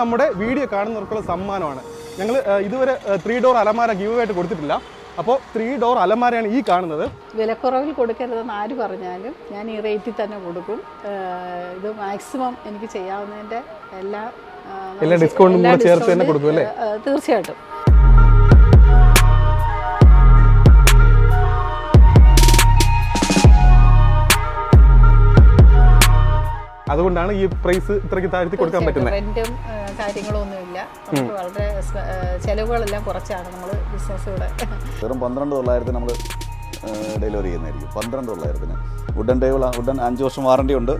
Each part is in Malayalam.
നമ്മുടെ വീഡിയോ കാണുന്നവർക്കുള്ള സമ്മാനമാണ്. ഞങ്ങൾ ഇതുവരെ ത്രീ ഡോർ അലമാര ഗീവ് ആയിട്ട് കൊടുത്തിട്ടില്ല. അപ്പോൾ ത്രീ ഡോർ അലമാരയാണ് ഈ കാണുന്നത്. വിലക്കുറവിൽ കൊടുക്കരുതെന്ന് ആര് പറഞ്ഞാലും ഞാൻ ഈ റേറ്റിൽ തന്നെ കൊടുക്കും. ഇത് മാക്സിമം എനിക്ക് ചെയ്യാവുന്നതിന്റെ എല്ലാ ഡിസ്കൗണ്ടും ചേർത്ത് തന്നെ കൊടുക്കും അല്ലേ? തീർച്ചയായിട്ടും. അതുകൊണ്ടാണ് ഈ പ്രൈസ് ഇത്രയ്ക്ക് താഴ്ത്തി കൊടുക്കാൻ പറ്റുന്നത്. റെന്റും കാര്യങ്ങളൊന്നുമില്ല. നമുക്ക് വളരെ ചെലവുകളെല്ലാം കുറച്ചാണ് നമ്മൾ ബിസിനസ് ഇവിടെ വെറും പന്ത്രണ്ട് തൊള്ളായിരത്തിന് നമ്മൾ ഡെലിവറി ചെയ്യുന്നതായിരിക്കും. പന്ത്രണ്ട് തൊള്ളായിരത്തിന് വുഡൻ ടേബിൾ വുഡൻ അഞ്ച് വർഷം വാറണ്ടി ഉണ്ട്.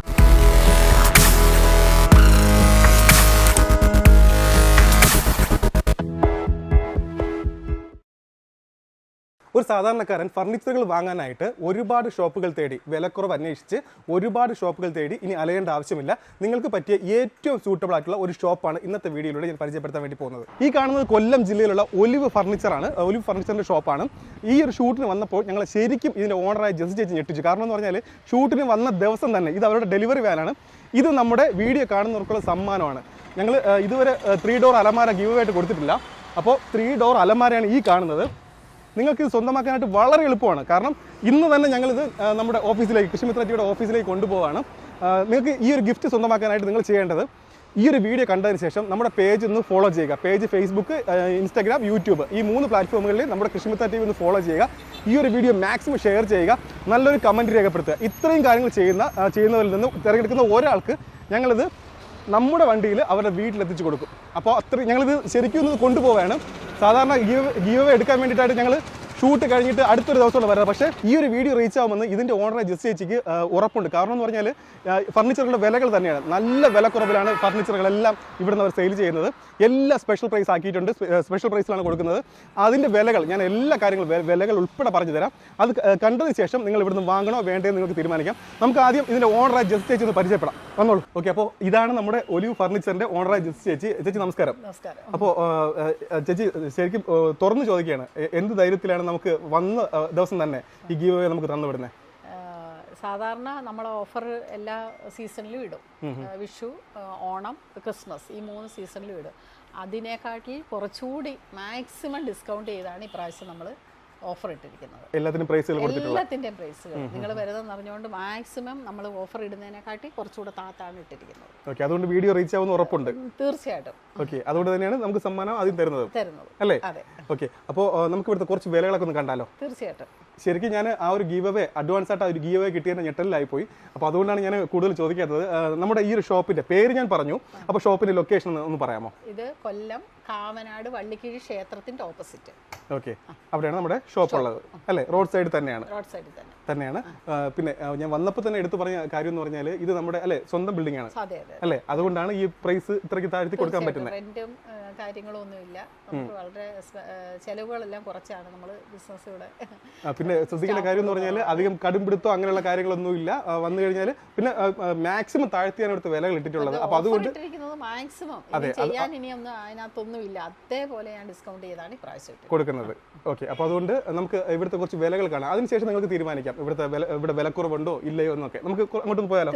ഒരു സാധാരണക്കാരൻ ഫർണിച്ചറുകൾ വാങ്ങാനായിട്ട് ഒരുപാട് ഷോപ്പുകൾ തേടി വിലക്കുറവ് അന്വേഷിച്ച് ഒരുപാട് ഷോപ്പുകൾ തേടി ഇനി അലയേണ്ട ആവശ്യമില്ല. നിങ്ങൾക്ക് പറ്റിയ ഏറ്റവും സൂട്ടബിൾ ആയിട്ടുള്ള ഒരു ഷോപ്പാണ് ഇന്നത്തെ വീഡിയോയിലൂടെ ഞാൻ പരിചയപ്പെടുത്താൻ വേണ്ടി പോകുന്നത്. ഈ കാണുന്നത് കൊല്ലം ജില്ലയിലുള്ള ഒലിവ് ഫർണിച്ചറാണ്. ഒലിവ് ഫർണിച്ചറിന്റെ ഷോപ്പാണ്. ഈ ഒരു ഷൂട്ടിന് വന്നപ്പോൾ ഞങ്ങൾ ശരിക്കും ഇതിന്റെ ഓണറായ ജസ് ചേച്ചി ഞെട്ടിച്ചു. കാരണം എന്ന് പറഞ്ഞാൽ ഷൂട്ടിന് വന്ന ദിവസം തന്നെ ഇത് അവരുടെ ഡെലിവറി വാനാണ്. ഇത് നമ്മുടെ വീഡിയോ കാണുന്നവർക്കുള്ള സമ്മാനമാണ്. ഞങ്ങൾ ഇതുവരെ ത്രീ ഡോർ അലമാര ഗീവ് ആയിട്ട് കൊടുത്തിട്ടില്ല. അപ്പോൾ ത്രീ ഡോർ അലമാരയാണ് ഈ കാണുന്നത്. നിങ്ങൾക്ക് ഇത് സ്വന്തമാക്കാനായിട്ട് വളരെ എളുപ്പമാണ്. കാരണം ഇന്ന് തന്നെ ഞങ്ങളിത് നമ്മുടെ ഓഫീസിലേക്ക് കൃഷിമിത്ര ടിയുടെ ഓഫീസിലേക്ക് കൊണ്ടുപോവാണ്. നിങ്ങൾക്ക് ഈ ഒരു ഗിഫ്റ്റ് സ്വന്തമാക്കാനായിട്ട് നിങ്ങൾ ചെയ്യേണ്ടത് ഈ ഒരു വീഡിയോ കണ്ടതിന് ശേഷം നമ്മുടെ പേജ് ഒന്ന് ഫോളോ ചെയ്യുക. Page Facebook Instagram YouTube. ഈ മൂന്ന് പ്ലാറ്റ്ഫോമുകളിൽ നമ്മുടെ കൃഷിമിത്ര ടി വി ഒന്ന് ഫോളോ ചെയ്യുക. ഈ ഒരു വീഡിയോ മാക്സിമം ഷെയർ ചെയ്യുക. നല്ലൊരു കമന്റ് രേഖപ്പെടുത്തുക. ഇത്രയും കാര്യങ്ങൾ ചെയ്യുന്ന ചെയ്യുന്നവരിൽ നിന്ന് തിരഞ്ഞെടുക്കുന്ന ഒരാൾക്ക് ഞങ്ങളിത് നമ്മുടെ വണ്ടിയിൽ അവരുടെ വീട്ടിലെത്തിച്ച് കൊടുക്കും. അപ്പോൾ അത്ര ഞങ്ങളിത് ശരിക്കും ഒന്ന് കൊണ്ടുപോവാണ് സാധാരണ ഗീവ് ഗീവ് എടുക്കാൻ വേണ്ടിയിട്ടായിട്ട് ഞങ്ങൾ ഷൂട്ട് കഴിഞ്ഞിട്ട് അടുത്തൊരു ദിവസമുള്ള വരുന്നത് പക്ഷേ ഈ ഒരു വീഡിയോ റീച്ച് ആവുമെന്ന് ഇതിന്റെ ഓണറെ ജസ്റ്റ് ചേച്ചിക്ക് ഉറപ്പുണ്ട്. കാരണം എന്ന് പറഞ്ഞാൽ ഫർണിച്ചറുകളുടെ വിലകൾ തന്നെയാണ്. നല്ല വിലക്കുറവിലാണ് ഫർണിച്ചറുകളെല്ലാം ഇവിടുന്ന് അവർ സെയിൽ ചെയ്യുന്നത്. എല്ലാ സ്പെഷ്യൽ പ്രൈസ് ആക്കിയിട്ടുണ്ട്. സ്പെഷ്യൽ പ്രൈസിലാണ് കൊടുക്കുന്നത്. അതിന്റെ വിലകൾ ഞാൻ എല്ലാ കാര്യങ്ങളും വിലകൾ ഉൾപ്പെടെ പറഞ്ഞു തരാം. അത് കണ്ടതിന് ശേഷം നിങ്ങൾ ഇവിടുന്ന് വാങ്ങണോ വേണ്ടേ നിങ്ങൾക്ക് തീരുമാനിക്കാം. നമുക്ക് ആദ്യം ഇതിന്റെ ഓണറെ ജസ്റ്റ് ചേച്ചി ഒന്ന് പരിചയപ്പെടാം. വന്നോളൂ. ഓക്കെ അപ്പോൾ ഇതാണ് നമ്മുടെ ഒലിവ് ഫർണിച്ചറിന്റെ ഓണറെ ജസ്റ്റ് ചേച്ചി. ചേച്ചി നമസ്കാരം. നമസ്കാരം. അപ്പോൾ ചേച്ചി ശരിക്കും തുറന്ന് തുറന്നു ചോദിക്കുകയാണ്. എന്ത് ധൈര്യത്തിലാണ് നമുക്ക് വന്ന ദിവസം തന്നെ ഈ ഗീവ് നമുക്ക് തന്നു വിടുന്നത് സാധാരണ നമ്മൾ ഓഫർ എല്ലാ സീസണിലും ഇടും. വിഷു ഓണം ക്രിസ്മസ് ഈ മൂന്ന് സീസണിലും ഇടും. അതിനെക്കാട്ടി കുറച്ചുകൂടി മാക്സിമം ഡിസ്കൗണ്ട് ചെയ്താണ് ഇപ്രാവശ്യം നമ്മൾ ഓഫർ ഇട്ടിരിക്കുന്നത് എല്ലാത്തിനും പ്രൈസുകൾ എല്ലാത്തിന്റെയും പ്രൈസുകൾ. നിങ്ങൾ വരുന്നതെന്ന് അറിഞ്ഞുകൊണ്ട് മാക്സിമം നമ്മൾ ഓഫർ ഇടുന്നതിനെക്കാട്ടി കുറച്ചുകൂടെ താത്താണ് ഇട്ടിരിക്കുന്നത്. ഓക്കെ അതുകൊണ്ട് വീഡിയോ റീച്ച് ആവുന്ന ഉറപ്പുണ്ട്. തീർച്ചയായിട്ടും. ഓക്കെ അതുകൊണ്ട് തന്നെയാണ് നമുക്ക് സമ്മാനം ആദ്യം തരുന്നത്. തരുന്നത്. അല്ലേ? അതെ. ഓക്കെ അപ്പോൾ നമുക്ക് ഇവിടുത്തെ കുറച്ച് വിലകളൊക്കെ ഒന്ന് കണ്ടാലോ? തീർച്ചയായിട്ടും. ശരിക്കും ഞാൻ ആ ഒരു ഗീവ് അവേ അഡ്വാൻസ് ആയിട്ട് ആ ഒരു ഗീവ് അവേ കിട്ടിയ ഞെട്ടലിലായി പോയി. അപ്പോൾ അതുകൊണ്ടാണ് ഞാൻ കൂടുതൽ ചോദിക്കാത്തത്. നമ്മുടെ ഈ ഒരു ഷോപ്പിന്റെ പേര് ഞാൻ പറഞ്ഞു. അപ്പോൾ ഷോപ്പിന്റെ ലൊക്കേഷൻ ഒന്ന് പറയാമോ? ഇത് കൊല്ലം കാവനാട് വള്ളിക്കിഴി ക്ഷേത്രത്തിന്റെ ഓപ്പോസിറ്റ്. ഓക്കെ. അവിടെയാണ് നമ്മുടെ ഷോപ്പ് ഉള്ളത്. അല്ലേ? റോഡ് സൈഡിൽ തന്നെയാണ്. റോഡ് സൈഡിൽ തന്നെ. തന്നെയാണ്. പിന്നെ ഞാൻ വന്നപ്പോൾ തന്നെ എടുത്തു പറഞ്ഞ കാര്യം എന്ന് പറഞ്ഞാൽ ഇത് നമ്മുടെ അല്ലെ സ്വന്തം ബിൽഡിംഗ് ആണ്. അല്ലെ അതെ അല്ലേ? അതുകൊണ്ടാണ് ഈ പ്രൈസ് ഇത്രയ്ക്ക് താഴ്ത്തി കൊടുക്കാൻ പറ്റുന്നത്. റെന്റും കാര്യങ്ങളും ഒന്നുമില്ല വളരെ ചെലവുകളെല്ലാം കുറച്ചാണ് നമ്മൾ ബിസിനസ് ഇവിടെ. പിന്നെ ശ്രദ്ധിക്കേണ്ട കാര്യം എന്ന് പറഞ്ഞാൽ അധികം കടുംപിടുത്തോ അങ്ങനെയുള്ള കാര്യങ്ങളൊന്നും ഇല്ല വന്നു കഴിഞ്ഞാൽ പിന്നെ മാക്സിമം താഴ്ത്തിയാണ് ഇവിടുത്തെ വിലകൾ ഇട്ടിട്ടുള്ളത്. അപ്പൊ അതുകൊണ്ട് മാക്സിമം ചെയ്യാൻ ഇനിയൊന്നും അതിനകത്തൊന്നും ഇല്ല അതേപോലെ ഞാൻ ഡിസ്കൗണ്ട് ചെയ്താണ് ഇപ്രാവശ്യം കൊടുക്കുന്നത്. ഓക്കെ. അപ്പൊ അതുകൊണ്ട് നമുക്ക് ഇവിടുത്തെ കുറച്ച് വിലകൾ കാണാം. അതിനുശേഷം നിങ്ങൾക്ക് തീരുമാനിക്കാം. ഇവിടുത്തെ വില ഇവിടെ വിലക്കുറവുണ്ടോ ഇല്ലയോ എന്നൊക്കെ. നമുക്ക് അങ്ങോട്ട് അങ്ങോട്ടൊന്ന് പോയാലോ.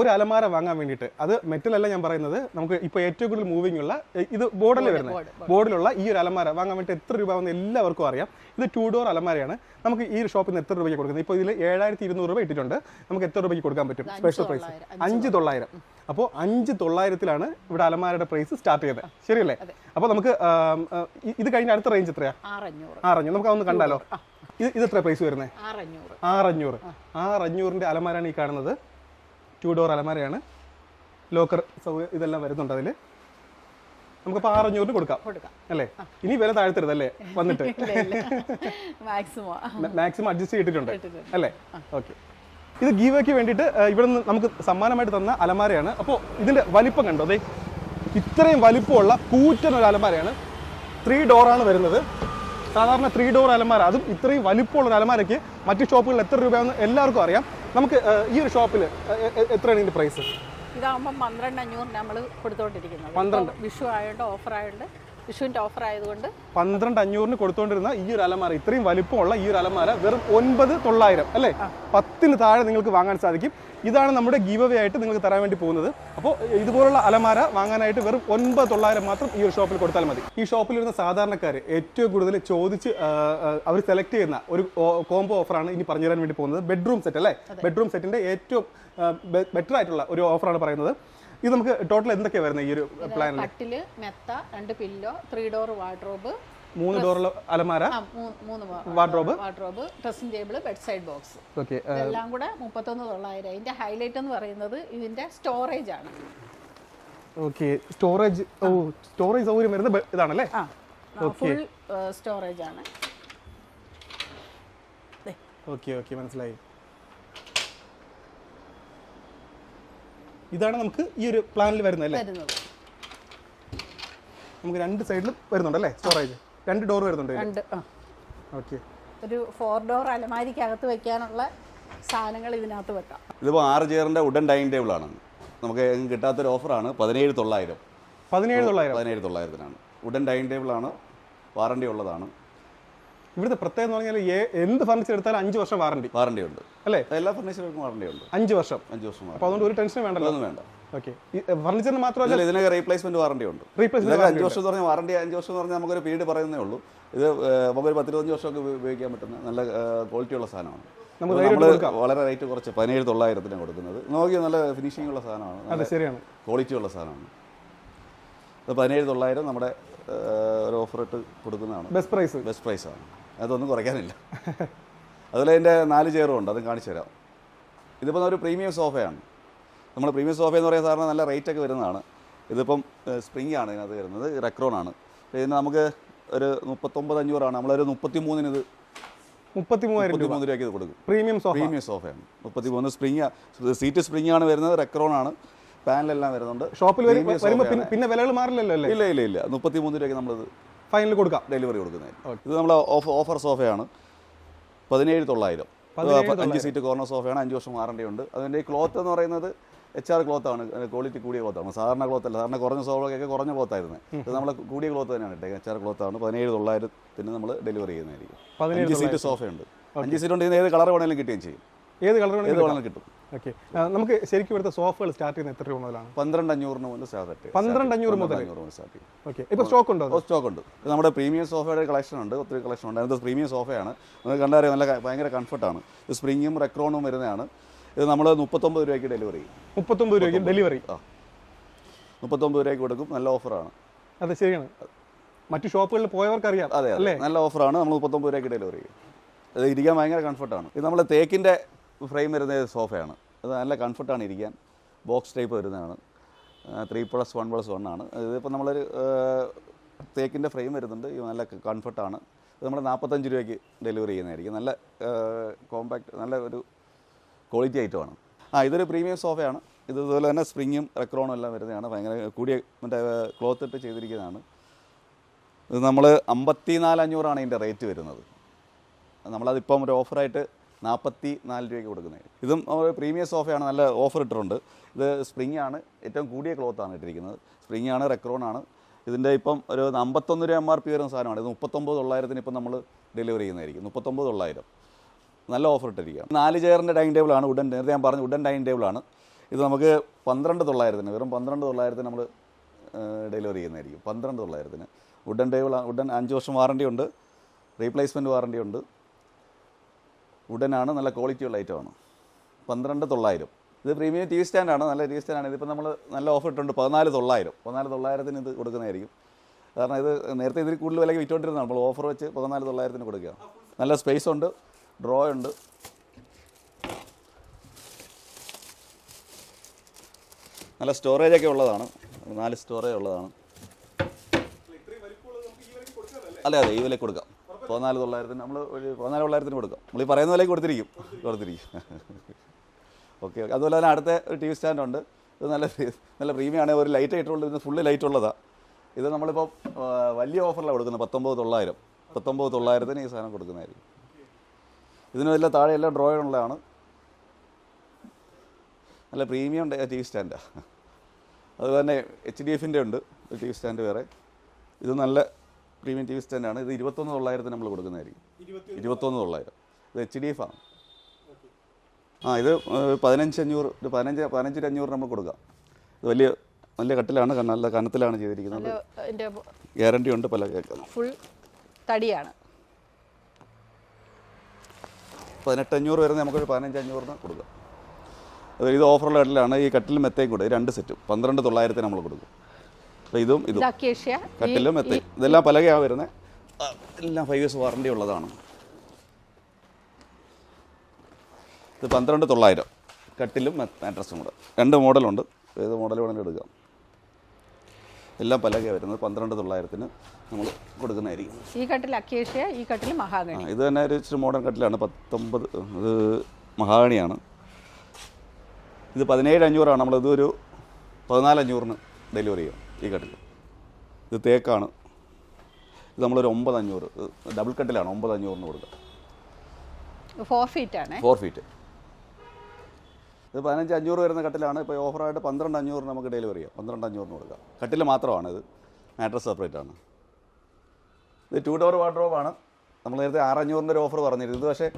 ഒരു അലമാര വാങ്ങാൻ വേണ്ടിയിട്ട് അത് മെറ്റലല്ല ഞാൻ പറയുന്നത് നമുക്ക് ഇപ്പോൾ ഏറ്റവും കൂടുതൽ മൂവിംഗ് ഉള്ള ഇത് ബോർഡിൽ വരുന്നത്? ബോർഡിലുള്ള ഈ ഒരു അലമാര വാങ്ങാൻ വേണ്ടി എത്ര രൂപ വന്ന് എല്ലാവർക്കും അറിയാം. ഇത് ടു ഡോർ അലമാരയാണ്. നമുക്ക് ഈ ഷോപ്പിൽ നിന്ന് എത്ര രൂപയ്ക്ക് കൊടുക്കുന്നത്? ഇപ്പോൾ ഇതിൽ ഏഴായിരത്തി ഇരുന്നൂറ് രൂപ ഇട്ടിട്ടുണ്ട്. നമുക്ക് എത്ര രൂപയ്ക്ക് കൊടുക്കാൻ പറ്റും? സ്പെഷ്യൽ പ്രൈസ് അഞ്ച് തൊള്ളായിരം. അപ്പോൾ അഞ്ച് തൊള്ളായിരത്തിലാണ് ഇവിടെ അലമാരയുടെ പ്രൈസ് സ്റ്റാർട്ട് ചെയ്തത്. ശരിയല്ലേ? അപ്പോൾ നമുക്ക് ഇത് കഴിഞ്ഞ അടുത്ത റേഞ്ച് എത്രയാ? ആറഞ്ഞൂറ്. നമുക്ക് അതൊന്ന് കണ്ടാലോ? ഇത് എത്ര പ്രൈസ് വരുന്നത് ആറഞ്ഞൂറ്. ആറഞ്ഞൂറ്. ആറഞ്ഞൂറിന്റെ അലമാരാണ് ഈ കാണുന്നത്. To door അലമാരയാണ്. ലോക്കർ സൗകര്യം ഇതെല്ലാം വരുന്നുണ്ട് അതിൽ നമുക്കപ്പോൾ ആറഞ്ഞൂറിന് കൊടുക്കാം. കൊടുക്കാം. അല്ലേ? ഇനി വില താഴ്ത്തരുത് അല്ലേ വന്നിട്ട് മാക്സിമം അഡ്ജസ്റ്റ് ചെയ്തിട്ടുണ്ട്. അല്ലേ? ഓക്കെ ഇത് ഗീവയ്ക്ക് വേണ്ടിയിട്ട് ഇവിടെ നിന്ന് നമുക്ക് സമ്മാനമായിട്ട് തന്ന അലമാരയാണ്. അപ്പോൾ ഇതിന്റെ വലിപ്പം കണ്ടോ? അതെ ഇത്രയും വലിപ്പമുള്ള കൂറ്റൻ ഒരു അലമാരയാണ് ത്രീ ഡോറാണ് വരുന്നത്. സാധാരണ ത്രീ ഡോർ അലമാര അതും ഇത്രയും വലിപ്പമുള്ള ഒരു അലമാരയ്ക്ക് മറ്റ് ഷോപ്പുകളിൽ എത്ര രൂപയാണെന്ന് എല്ലാവർക്കും അറിയാം. നമുക്ക് ഈ ഒരു ഷോപ്പിൽ എത്രയാണ് ഇതിന്റെ പ്രൈസ് ഇതാകുമ്പോൾ പന്ത്രണ്ട് അഞ്ഞൂറിന് നമ്മൾ കൊടുത്തോണ്ടിരിക്കുന്നത്. പന്ത്രണ്ട്. വിഷു ആയതുകൊണ്ട് ഓഫർ ആയതുകൊണ്ട് വിഷുവിന്റെ ഓഫർ ആയതുകൊണ്ട് പന്ത്രണ്ട് അഞ്ഞൂറിന് കൊടുത്തുകൊണ്ടിരുന്ന ഈ ഒരു അലമാര ഇത്രയും വലിപ്പമുള്ള ഈ ഒരു അലമാര വെറും ഒൻപത് തൊള്ളായിരം അല്ലേ? പത്തിന് താഴെ നിങ്ങൾക്ക് വാങ്ങാൻ സാധിക്കും. ഇതാണ് നമ്മുടെ ഗീവ് അവേ ആയിട്ട് നിങ്ങൾക്ക് തരാൻ വേണ്ടി പോകുന്നത്. അപ്പോൾ ഇതുപോലുള്ള അലമാര വാങ്ങാനായിട്ട് വെറും ഒൻപത് തൊള്ളായിരം മാത്രം ഈ ഒരു ഷോപ്പിൽ കൊടുത്താൽ മതി. ഈ ഷോപ്പിൽ വരുന്ന സാധാരണക്കാർ ഏറ്റവും കൂടുതൽ ചോദിച്ച് അവർ സെലക്ട് ചെയ്യുന്ന ഒരു കോംബോ ഓഫറാണ് ഇനി പറഞ്ഞു തരാൻ വേണ്ടി പോകുന്നത്. ബെഡ്റൂം സെറ്റ് അല്ലേ? ബെഡ്റൂം സെറ്റിന്റെ ഏറ്റവും ബെറ്റർ ആയിട്ടുള്ള ഒരു ഓഫറാണ് പറയുന്നത്. ഇത് നമുക്ക് ടോട്ടൽ എന്തൊക്കെയാണ് വരുന്നത് ഈ ഒരു പ്ലാനിൽ കട്ടിൽ മെത്ത രണ്ട് പില്ലോ ത്രീ ഡോർ വാർഡ്രോബ് മൂന്ന് ഡോർ അലമാര? Wardrobe? Wardrobe dressing table bed side box okay എല്ലാം കൂടെ മുപ്പത്തൊന്ന് തൊള്ളായിരം. അതിന്റെ ഹൈലൈറ്റ് എന്ന് പറയുന്നത് ഇതിന്റെ സ്റ്റോറേജ് ആണ്. ഓക്കെ സ്റ്റോറേജ് ഓ സ്റ്റോറേജ് സൗകര്യം വരുന്നത് ഇതാണല്ലേ? ഫുൾ സ്റ്റോറേജ് ആണ്. ഓക്കെ ഓക്കെ മനസ്സിലായി. ഇതാണ് നമുക്ക് ഈ ഒരു പ്ലാനിൽ വരുന്നത് അല്ലേ? വരുന്നത്. നമുക്ക് രണ്ട് സൈഡിലും വരുന്നുണ്ട് അല്ലേ? സ്റ്റോറേജ് രണ്ട് ഡോർ വരുന്നുണ്ട് ഓക്കെ ഒരു ഫോർ ഡോർ അലമാരിക്കകത്ത് വെക്കാനുള്ള സാധനങ്ങൾ ഇതിനകത്ത് വെക്കാം. ഇതിപ്പോൾ ആറ് ചെയറിന്റെ ഉഡൻ ഡൈനിങ് ടേബിൾ ആണ്. നമുക്ക് കിട്ടാത്തൊരു ഓഫറാണ് പതിനേഴ് തൊള്ളായിരം. പതിനേഴ് തൊള്ളായിരം. പതിനേഴ് തൊള്ളായിരത്തിനാണ്. ഉഡൻ ഡൈനിങ് ടേബിളാണ് വാറണ്ടി ഉള്ളതാണ്. ഇവിടുത്തെ പ്രത്യേകം എന്ന് പറഞ്ഞാൽ എന്ത് ഫർണിച്ചർ എടുത്താലും അഞ്ച് വർഷം വാറണ്ടി വാറണ്ടി ഉണ്ട്. അല്ലേ? എല്ലാ ഫർണിച്ചറുകൾക്കും വാറണ്ടി ഉണ്ട്. അഞ്ച് വർഷം. അഞ്ച് വർഷം അപ്പോൾ അതുകൊണ്ട് ഒരു ടെൻഷൻ വേണ്ടല്ലോ. വേണ്ട. ഓക്കെ ഫർണിച്ചറിന് മാത്രമല്ല ഇതിനൊക്കെ റീപ്ലേസ്മെന്റ് വാറണ്ടി ഉണ്ട്. റീപ്ലേസ്മെന്റ് അഞ്ച് വർഷം എന്ന് പറഞ്ഞാൽ വാറണ്ടി അഞ്ച് വർഷം എന്ന് പറഞ്ഞാൽ നമുക്കൊരു പീരീഡ് പറയുന്നേ ഉള്ളൂ. ഇത് നമുക്കൊരു പത്തിരുപത്തഞ്ച് വർഷമൊക്കെ ഉപ- ഉപയോഗിക്കാൻ പറ്റുന്ന നല്ല ക്വാളിറ്റി ഉള്ള സാധനമാണ്. കൊടുക്കാം. വളരെ റേറ്റ് കുറച്ച് പതിനേഴ് തൊള്ളായിരത്തിന് കൊടുക്കുന്നത്. നോക്കിയ നല്ല ഫിനിഷിംഗ് ഉള്ള സാധനമാണ്. ശരിയാണ്. ക്വാളിറ്റി ഉള്ള സാധനമാണ്. പതിനേഴ് തൊള്ളായിരം നമ്മുടെ ഒരു ഓഫർ ഇട്ട് കൊടുക്കുന്നതാണ്. ബെസ്റ്റ് പ്രൈസ് ബെസ്റ്റ് പ്രൈസാണ് അതൊന്നും കുറയ്ക്കാനില്ല. അതുപോലെ അതിന്റെ നാല് ചെയറും ഉണ്ട് അതും കാണിച്ചു തരാം. ഇതിപ്പോൾ ഒരു പ്രീമിയം സോഫയാണ്. നമ്മൾ പ്രീമിയം സോഫ എന്ന് പറയുന്ന സാറിന് നല്ല റേറ്റ് ഒക്കെ വരുന്നതാണ്. ഇതിപ്പം സ്പ്രിംഗ് ആണ് ഇതിനകത്ത് വരുന്നത് റെക്രോൺ ആണ്. ഇതിന് നമുക്ക് ഒരു മുപ്പത്തൊമ്പത് അഞ്ഞൂറാണ് നമ്മളൊരു മുപ്പത്തി മൂന്നിന് ഇത് മുപ്പത്തി മൂവായിരം രൂപ. മുപ്പത്തിമൂന്ന് രൂപയ്ക്ക് ഇത് കൊടുക്കും. Premium sofa. പ്രീമിയം സോഫയാണ്. മുപ്പത്തി മൂന്ന് സ്പ്രിംഗ് സീറ്റ് സ്പ്രിംഗ് ആണ് വരുന്നത് റെക്രോൺ ആണ്. പാനലെല്ലാം വരുന്നുണ്ട്. ഷോപ്പിൽ വരും- വരുമ്പോൾ പിന്നെ- വിലകൾ മാറില്ലല്ലോ അല്ലേ? ഇല്ല ഇല്ല ഇല്ല. മുപ്പത്തി മൂന്ന് രൂപയ്ക്ക് നമ്മളിത് ഫൈനൽ കൊടുക്കാം. ഡെലിവറി കൊടുക്കുന്നതിന് ഇത് നമ്മൾ ഓഫർ സോഫയാണ്. പതിനേഴ് തൊള്ളായിരം. അഞ്ച് സീറ്റ് കോർണർ സോഫയാണ്. അഞ്ച് വർഷം വാറണ്ടി ഉണ്ട്. അതിന്റെ ഈ ക്ലോത്ത് എന്ന് പറയുന്നത് എച്ച് ആർ ക്ലോത്ത് ആണ്. ക്വാളിറ്റി കൂടിയ ക്ലോത്ത് ആണ്. സാധാരണ ക്ലോത്ത് അല്ല. സാധാരണ കുറഞ്ഞ സോഫയൊക്കെ കുറഞ്ഞ ക്ലോത്ത് ആയിരുന്നു. ഇത് നമ്മൾ കൂടിയ ക്ലോത്ത് തന്നെയാണ്. ഇട്ടേക്കുന്നത് എച്ച് ആർ ക്ലോത്ത് ആണ്. പതിനേഴ് തൊള്ളായിരത്തിന് നമ്മൾ ഡെലിവറി ചെയ്യുന്നതായിരിക്കും. അഞ്ച് സീറ്റ് സോഫയുണ്ട്. അഞ്ച് സീറ്റ് ഉണ്ട് ഏത് കളർ വേണമെങ്കിലും കിട്ടുകയും ചെയ്യും. ഏത് കളർ വേണമെങ്കിലും കിട്ടും. ഓക്കെ നമുക്ക് ശരിക്കും ഇവിടുത്തെ സോഫകൾ സ്റ്റാർട്ട് ചെയ്യുന്നത് എത്ര രൂപ മുതലാണ്? പന്ത്രണ്ട് അഞ്ഞൂറിന് മുതൽ? സ്റ്റാർട്ട് പന്ത്രണ്ട് അഞ്ഞൂറ് മുതൽ സ്റ്റാർട്ട് ചെയ്യും ഓക്കെ ഇപ്പോൾ സ്റ്റോക്ക് ഉണ്ടോ? സ്റ്റോക്ക് ഉണ്ട്. നമ്മുടെ പ്രീമിയം സോഫയുടെ കളക്ഷൻ ഉണ്ട്. ഒത്തിരി കളക്ഷൻ ഉണ്ട്. അതിനകത്ത് പ്രീമിയം സോഫയാണ് നമുക്ക് കണ്ടറിയാം നല്ല ഭയങ്കര കംഫർട്ടാണ് ഇത് സ്പ്രിങ്ങും റെക്രോണും വരുന്നതാണ്. ഇത് നമ്മൾ മുപ്പത്തൊമ്പത് രൂപയ്ക്ക് ഡെലിവറി ചെയ്യും. മുപ്പത്തൊമ്പത് രൂപയ്ക്ക് ഡെലിവറി ആ. മുപ്പത്തൊമ്പത് രൂപയ്ക്ക് കൊടുക്കും. നല്ല ഓഫറാണ് അതെ ശരിയാണ്. മറ്റു ഷോപ്പുകളിൽ പോയവർക്ക് അറിയാം അതെ അതെ. അല്ലേ? നല്ല ഓഫറാണ് നമ്മൾ മുപ്പത്തൊമ്പത് രൂപയ്ക്ക് ഡെലിവറി ചെയ്യും. ഇത് ഇരിക്കാൻ ഭയങ്കര കംഫർട്ടാണ് ഇത് നമ്മൾ തേക്കിന്റെ ഫ്രെയിം വരുന്ന സോഫയാണ്. അത് നല്ല കംഫർട്ടാണ് ഇരിക്കാൻ. ബോക്സ് ടൈപ്പ് വരുന്നതാണ്. Three plus one plus one ആണ്. ഇതിപ്പോൾ നമ്മളൊരു തേക്കിന്റെ ഫ്രെയിം വരുന്നുണ്ട്. നല്ല കംഫർട്ടാണ്. ഇത് നമ്മൾ നാൽപ്പത്തഞ്ച് രൂപയ്ക്ക് ഡെലിവറി ചെയ്യുന്നതായിരിക്കും. നല്ല കോമ്പാക്ട് നല്ല ഒരു ക്വാളിറ്റി ഐറ്റമാണ്. ആ ഇതൊരു പ്രീമിയം സോഫയാണ്. ഇത് ഇതുപോലെ തന്നെ സ്പ്രിങ്ങും റെക്രോണും എല്ലാം വരുന്നതാണ്. ഭയങ്കര കൂടിയ മറ്റേ ക്ലോത്ത് ഇട്ട് ചെയ്തിരിക്കുന്നതാണ്. ഇത് നമ്മൾ അമ്പത്തി അഞ്ഞൂറാണ് ഇതിന്റെ റേറ്റ് വരുന്നത്. നമ്മളതിപ്പം ഒരു ഓഫറായിട്ട് നാൽപ്പത്തി നാല് രൂപയ്ക്ക് കൊടുക്കുന്നത്. ഇതും പ്രീമിയം സോഫയാണ് നല്ല ഓഫർ ഇട്ടിട്ടുണ്ട്. ഇത് സ്പ്രിംഗ് ആണ് ഏറ്റവും കൂടിയ ക്ലോത്താണ് ഇട്ടിരിക്കുന്നത്. സ്പ്രിംഗ് ആണ് റെക്രോൺ ആണ് ഇതിന്റെ ഇപ്പം ഒരു അമ്പത്തൊന്ന് രൂപ എം ആർ പി വരുന്ന സാധനമാണ്. ഇത് മുപ്പത്തൊമ്പത് തൊള്ളായിരത്തിന് ഇപ്പം നമ്മൾ ഡെലിവറി ചെയ്യുന്നതായിരിക്കും. മുപ്പത്തൊമ്പത് തൊള്ളായിരം. നല്ല ഓഫർ ഇട്ടിരിക്കുക നാല് ചെയറിന്റെ ഡൈനിങ് ആണ് ഉഡൻ നേരത്തെ ഞാൻ പറഞ്ഞു ഉഡൻ ഡൈനിങ് ആണ്. ഇത് നമുക്ക് പന്ത്രണ്ട് തൊള്ളായിരത്തിന് വെറും പന്ത്രണ്ട് തൊള്ളായിരത്തിന് നമ്മൾ ഡെലിവറി ചെയ്യുന്നതായിരിക്കും. പന്ത്രണ്ട് തൊള്ളായിരത്തിന്. ഉഡൻ ടേബിൾ ഉഡൻ അഞ്ച് വർഷം വാറണ്ടി ഉണ്ട്. റീപ്ലേസ്മെന്റ് വാറണ്ടി ഉണ്ട്. ഉഡനാണ് നല്ല ക്വാളിറ്റിയുള്ള ഐറ്റമാണ് പന്ത്രണ്ട് തൊള്ളായിരം. ഇത് പ്രീമിയം ടി വി സ്റ്റാൻഡാണ് നല്ല ടി വി സ്റ്റാൻഡാണ് ഇതിപ്പോൾ നമ്മൾ നല്ല ഓഫർ ഇട്ടുണ്ട് പതിനാല് തൊള്ളായിരം. പതിനാല് തൊള്ളായിരത്തിന് ഇത് കൊടുക്കുന്നതായിരിക്കും. കാരണം ഇത് നേരത്തെ ഇതിൽ കൂടുതൽ വിലയ്ക്ക് വിറ്റോണ്ടിരുന്നതാണ്. നമ്മൾ ഓഫർ വെച്ച് പതിനാല് തൊള്ളായിരത്തിന് കൊടുക്കുക നല്ല സ്പേസ് ഉണ്ട് ഡ്രോ ഉണ്ട്. നല്ല സ്റ്റോറേജ് ഒക്കെ ഉള്ളതാണ്. നാല് സ്റ്റോറേജ് ഉള്ളതാണ്. അതെ അതെ ഈ വിലയ്ക്ക് കൊടുക്കാം. പതിനാല് തൊള്ളായിരത്തിന് നമ്മൾ ഒരു പതിനാല് തൊള്ളായിരത്തിന് കൊടുക്കാം. നമ്മൾ ഈ പറയുന്ന പോലെ കൊടുത്തിരിക്കും. കൊടുത്തിരിക്കും. Okay okay. അതുപോലെ തന്നെ അടുത്ത ഒരു ടി വി സ്റ്റാൻഡ് ഉണ്ട് ഇത് നല്ല നല്ല പ്രീമിയമാണ് ഒരു ലൈറ്റ് ആയിട്ടുള്ളത് ഇത് ഫുള്ള് ലൈറ്റ് ഉള്ളതാണ് ഇത് നമ്മളിപ്പോൾ വലിയ ഓഫറിലാണ് കൊടുക്കുന്നത്. പത്തൊമ്പത് തൊള്ളായിരം. പത്തൊമ്പത് തൊള്ളായിരത്തിന് ഈ സാധനം കൊടുക്കുന്നതായിരിക്കും. ഇതിന് വല്ല താഴെ എല്ലാം ഡ്രോയർ ഉള്ളതാണ്. നല്ല പ്രീമിയം ടി വി സ്റ്റാൻഡാണ് അതുപോലെ തന്നെ എച്ച് ഡി എഫിന്റെ ഉണ്ട് ടി വി സ്റ്റാൻഡ് വേറെ. ഇത് നല്ല പ്രീമിയം ടി വി സ്റ്റാൻഡാണ്. ഇത് ഇരുപത്തൊന്ന് തൊള്ളായിരത്തിന് നമ്മൾ കൊടുക്കുന്നതായിരിക്കും. ഇരുപത്തൊന്ന്. തൊള്ളായിരം. ഇത് എച്ച് ഡി എഫ് ആണ്. ആ ഇത് പതിനഞ്ച് അഞ്ഞൂറ് ഇത് പതിനഞ്ച് പതിനഞ്ചിന് അഞ്ഞൂറ് നമ്മൾ കൊടുക്കാം. ഇത് വലിയ നല്ല കട്ടിലാണ് നല്ല കനത്തിലാണ് ചെയ്തിരിക്കുന്നത്. ഗ്യാരണ്ടി ഉണ്ട് പല കേൾക്കുന്നത് ഫുൾ തടിയാണ്. പതിനെട്ടഞ്ഞൂറ് വരുന്ന നമുക്കൊരു പതിനഞ്ച് അഞ്ഞൂറിന് കൊടുക്കാം. അത് ഇത് ഓഫറുള്ള കട്ടിലാണ്. ഈ കട്ടിലും മെത്തയും കൂടെ. രണ്ട് സെറ്റും പന്ത്രണ്ട് തൊള്ളായിരത്തിന് നമ്മൾ കൊടുക്കും. ഇതും ഇതും. കട്ടിലും മെത്തയും ഇതെല്ലാം പലകയാണ് വരുന്നത് എല്ലാം ഫൈവ് ഇയേഴ്സ് വാറണ്ടി ഉള്ളതാണ്. ഇത് പന്ത്രണ്ട് തൊള്ളായിരം. കട്ടിലും മാട്രസും കൂടെ. രണ്ട് മോഡലുണ്ട്. ഏത് മോഡൽ വേണമെങ്കിലും എടുക്കാം. എല്ലാം പലകയാണ് വരുന്നത്. പന്ത്രണ്ട് തൊള്ളായിരത്തിന് നമ്മൾ കൊടുക്കുന്നതായിരിക്കും. ഈ കട്ടിൽ അക്കേഷ്യ ഈ കട്ടിൽ മഹാഗണി. ഇത് തന്നെ ഒരു ഇച്ചിരി മോഡേൺ കട്ടിലാണ്. പത്തൊമ്പത് ഇത് മഹാഗണിയാണ്. ഇത് പതിനേഴ് അഞ്ഞൂറാണ്. നമ്മളിതൊരു പതിനാല് അഞ്ഞൂറിന് ഡെലിവറി ചെയ്യും. ഈ കട്ടിൽ ഇത് തേക്കാണ്. ഇത് നമ്മളൊരു ഒമ്പത് അഞ്ഞൂറ്. ഡബിൾ കട്ടിലാണ് ഒമ്പത് അഞ്ഞൂറിന് കൊടുക്കുക. ഫോർ ഫീറ്റ് ആണ്? ഫോർ ഫീറ്റ് ഇത് പതിനഞ്ച് അഞ്ഞൂറ് വരുന്ന കട്ടിലാണ്. ഇപ്പോൾ ഓഫറായിട്ട് പന്ത്രണ്ട് അഞ്ഞൂറിന് നമുക്ക് ഡെലിവറി ചെയ്യാം. പന്ത്രണ്ട് അഞ്ഞൂറിന് കൊടുക്കാം കട്ടിൽ മാത്രമാണ് ഇത്. മാട്രസ് സെപ്പറേറ്റ് ആണ്. ഇത് ടു ഡോർ വാർഡ്രോബാണ് നമ്മൾ നേരത്തെ ആറഞ്ഞൂറിന്റെ ഒരു ഓഫർ പറഞ്ഞിരുന്നു. ഇത് പക്ഷേ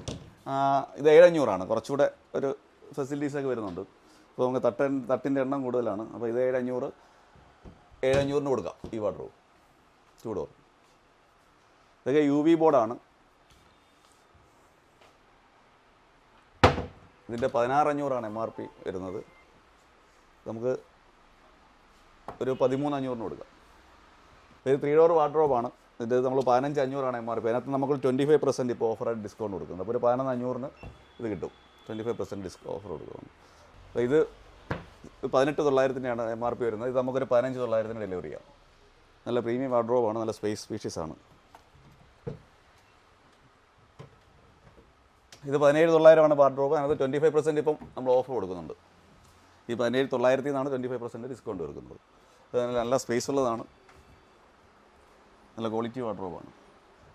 ഇത് ഏഴഞ്ഞൂറാണ് കുറച്ചുകൂടെ ഒരു ഫെസിലിറ്റീസൊക്കെ വരുന്നുണ്ട്. അപ്പോൾ നമുക്ക് തട്ടൻ തട്ടിന്റെ എണ്ണം കൂടുതലാണ്. അപ്പോൾ ഇത് ഏഴ് അഞ്ഞൂറ് ഏഴ് അഞ്ഞൂറിന് കൊടുക്കാം ഈ വാർഡ്രോബ് ചൂടോ. ഇതൊക്കെ യു വി ബോർഡാണ്. ഇതിന്റെ പതിനാറഞ്ഞൂറാണ് എം ആർ പി വരുന്നത്. നമുക്ക് ഒരു പതിമൂന്ന് അഞ്ഞൂറിന് കൊടുക്കാം. ഇത് ത്രീ ഡോർ വാർഡ്രോബാണ് ഇതിന്റെ നമ്മൾ പതിനഞ്ച് അഞ്ഞൂറാണ് എം ആർ പി അതിനകത്ത് നമുക്ക് ട്വന്റി ഫൈവ് പെർസെന്റ് ഇപ്പോൾ ഓഫറായിട്ട് ഡിസ്കൗണ്ട് കൊടുക്കുന്നുണ്ട്. അപ്പോൾ ഒരു പതിനൊന്ന് അഞ്ഞൂറിന് ഇത് കിട്ടും. Twenty five percent discount offer കൊടുക്കുന്നു അപ്പോൾ ഇത് പതിനെട്ട് തൊള്ളായിരത്തിന്റെയാണ് എം ആർ പി വരുന്നത്. ഇത് നമുക്കൊരു പതിനഞ്ച് തൊള്ളായിരത്തിന് ഡെലിവറി ചെയ്യാം. നല്ല പ്രീമിയം വാർഡ്രോബാണ് നല്ല സ്പേസ് സ്പീഷ്യസ് ആണ്. ഇത് പതിനേഴ് തൊള്ളായിരമാണ് വാർഡ്രോബ് അതിനകത്ത് ട്വന്റി ഫൈവ് പെർസെന്റ് ഇപ്പം നമ്മൾ ഓഫർ കൊടുക്കുന്നുണ്ട്. ഈ പതിനേഴ് തൊള്ളായിരത്തിൽ നിന്നാണ് ട്വന്റി ഫൈവ് പെർസെന്റ് ഡിസ്കൗണ്ട് കൊടുക്കുന്നത്. അത് നല്ല- സ്പേസ് ഉള്ളതാണ്. നല്ല ക്വാളിറ്റി വാർഡ്രോബാണ്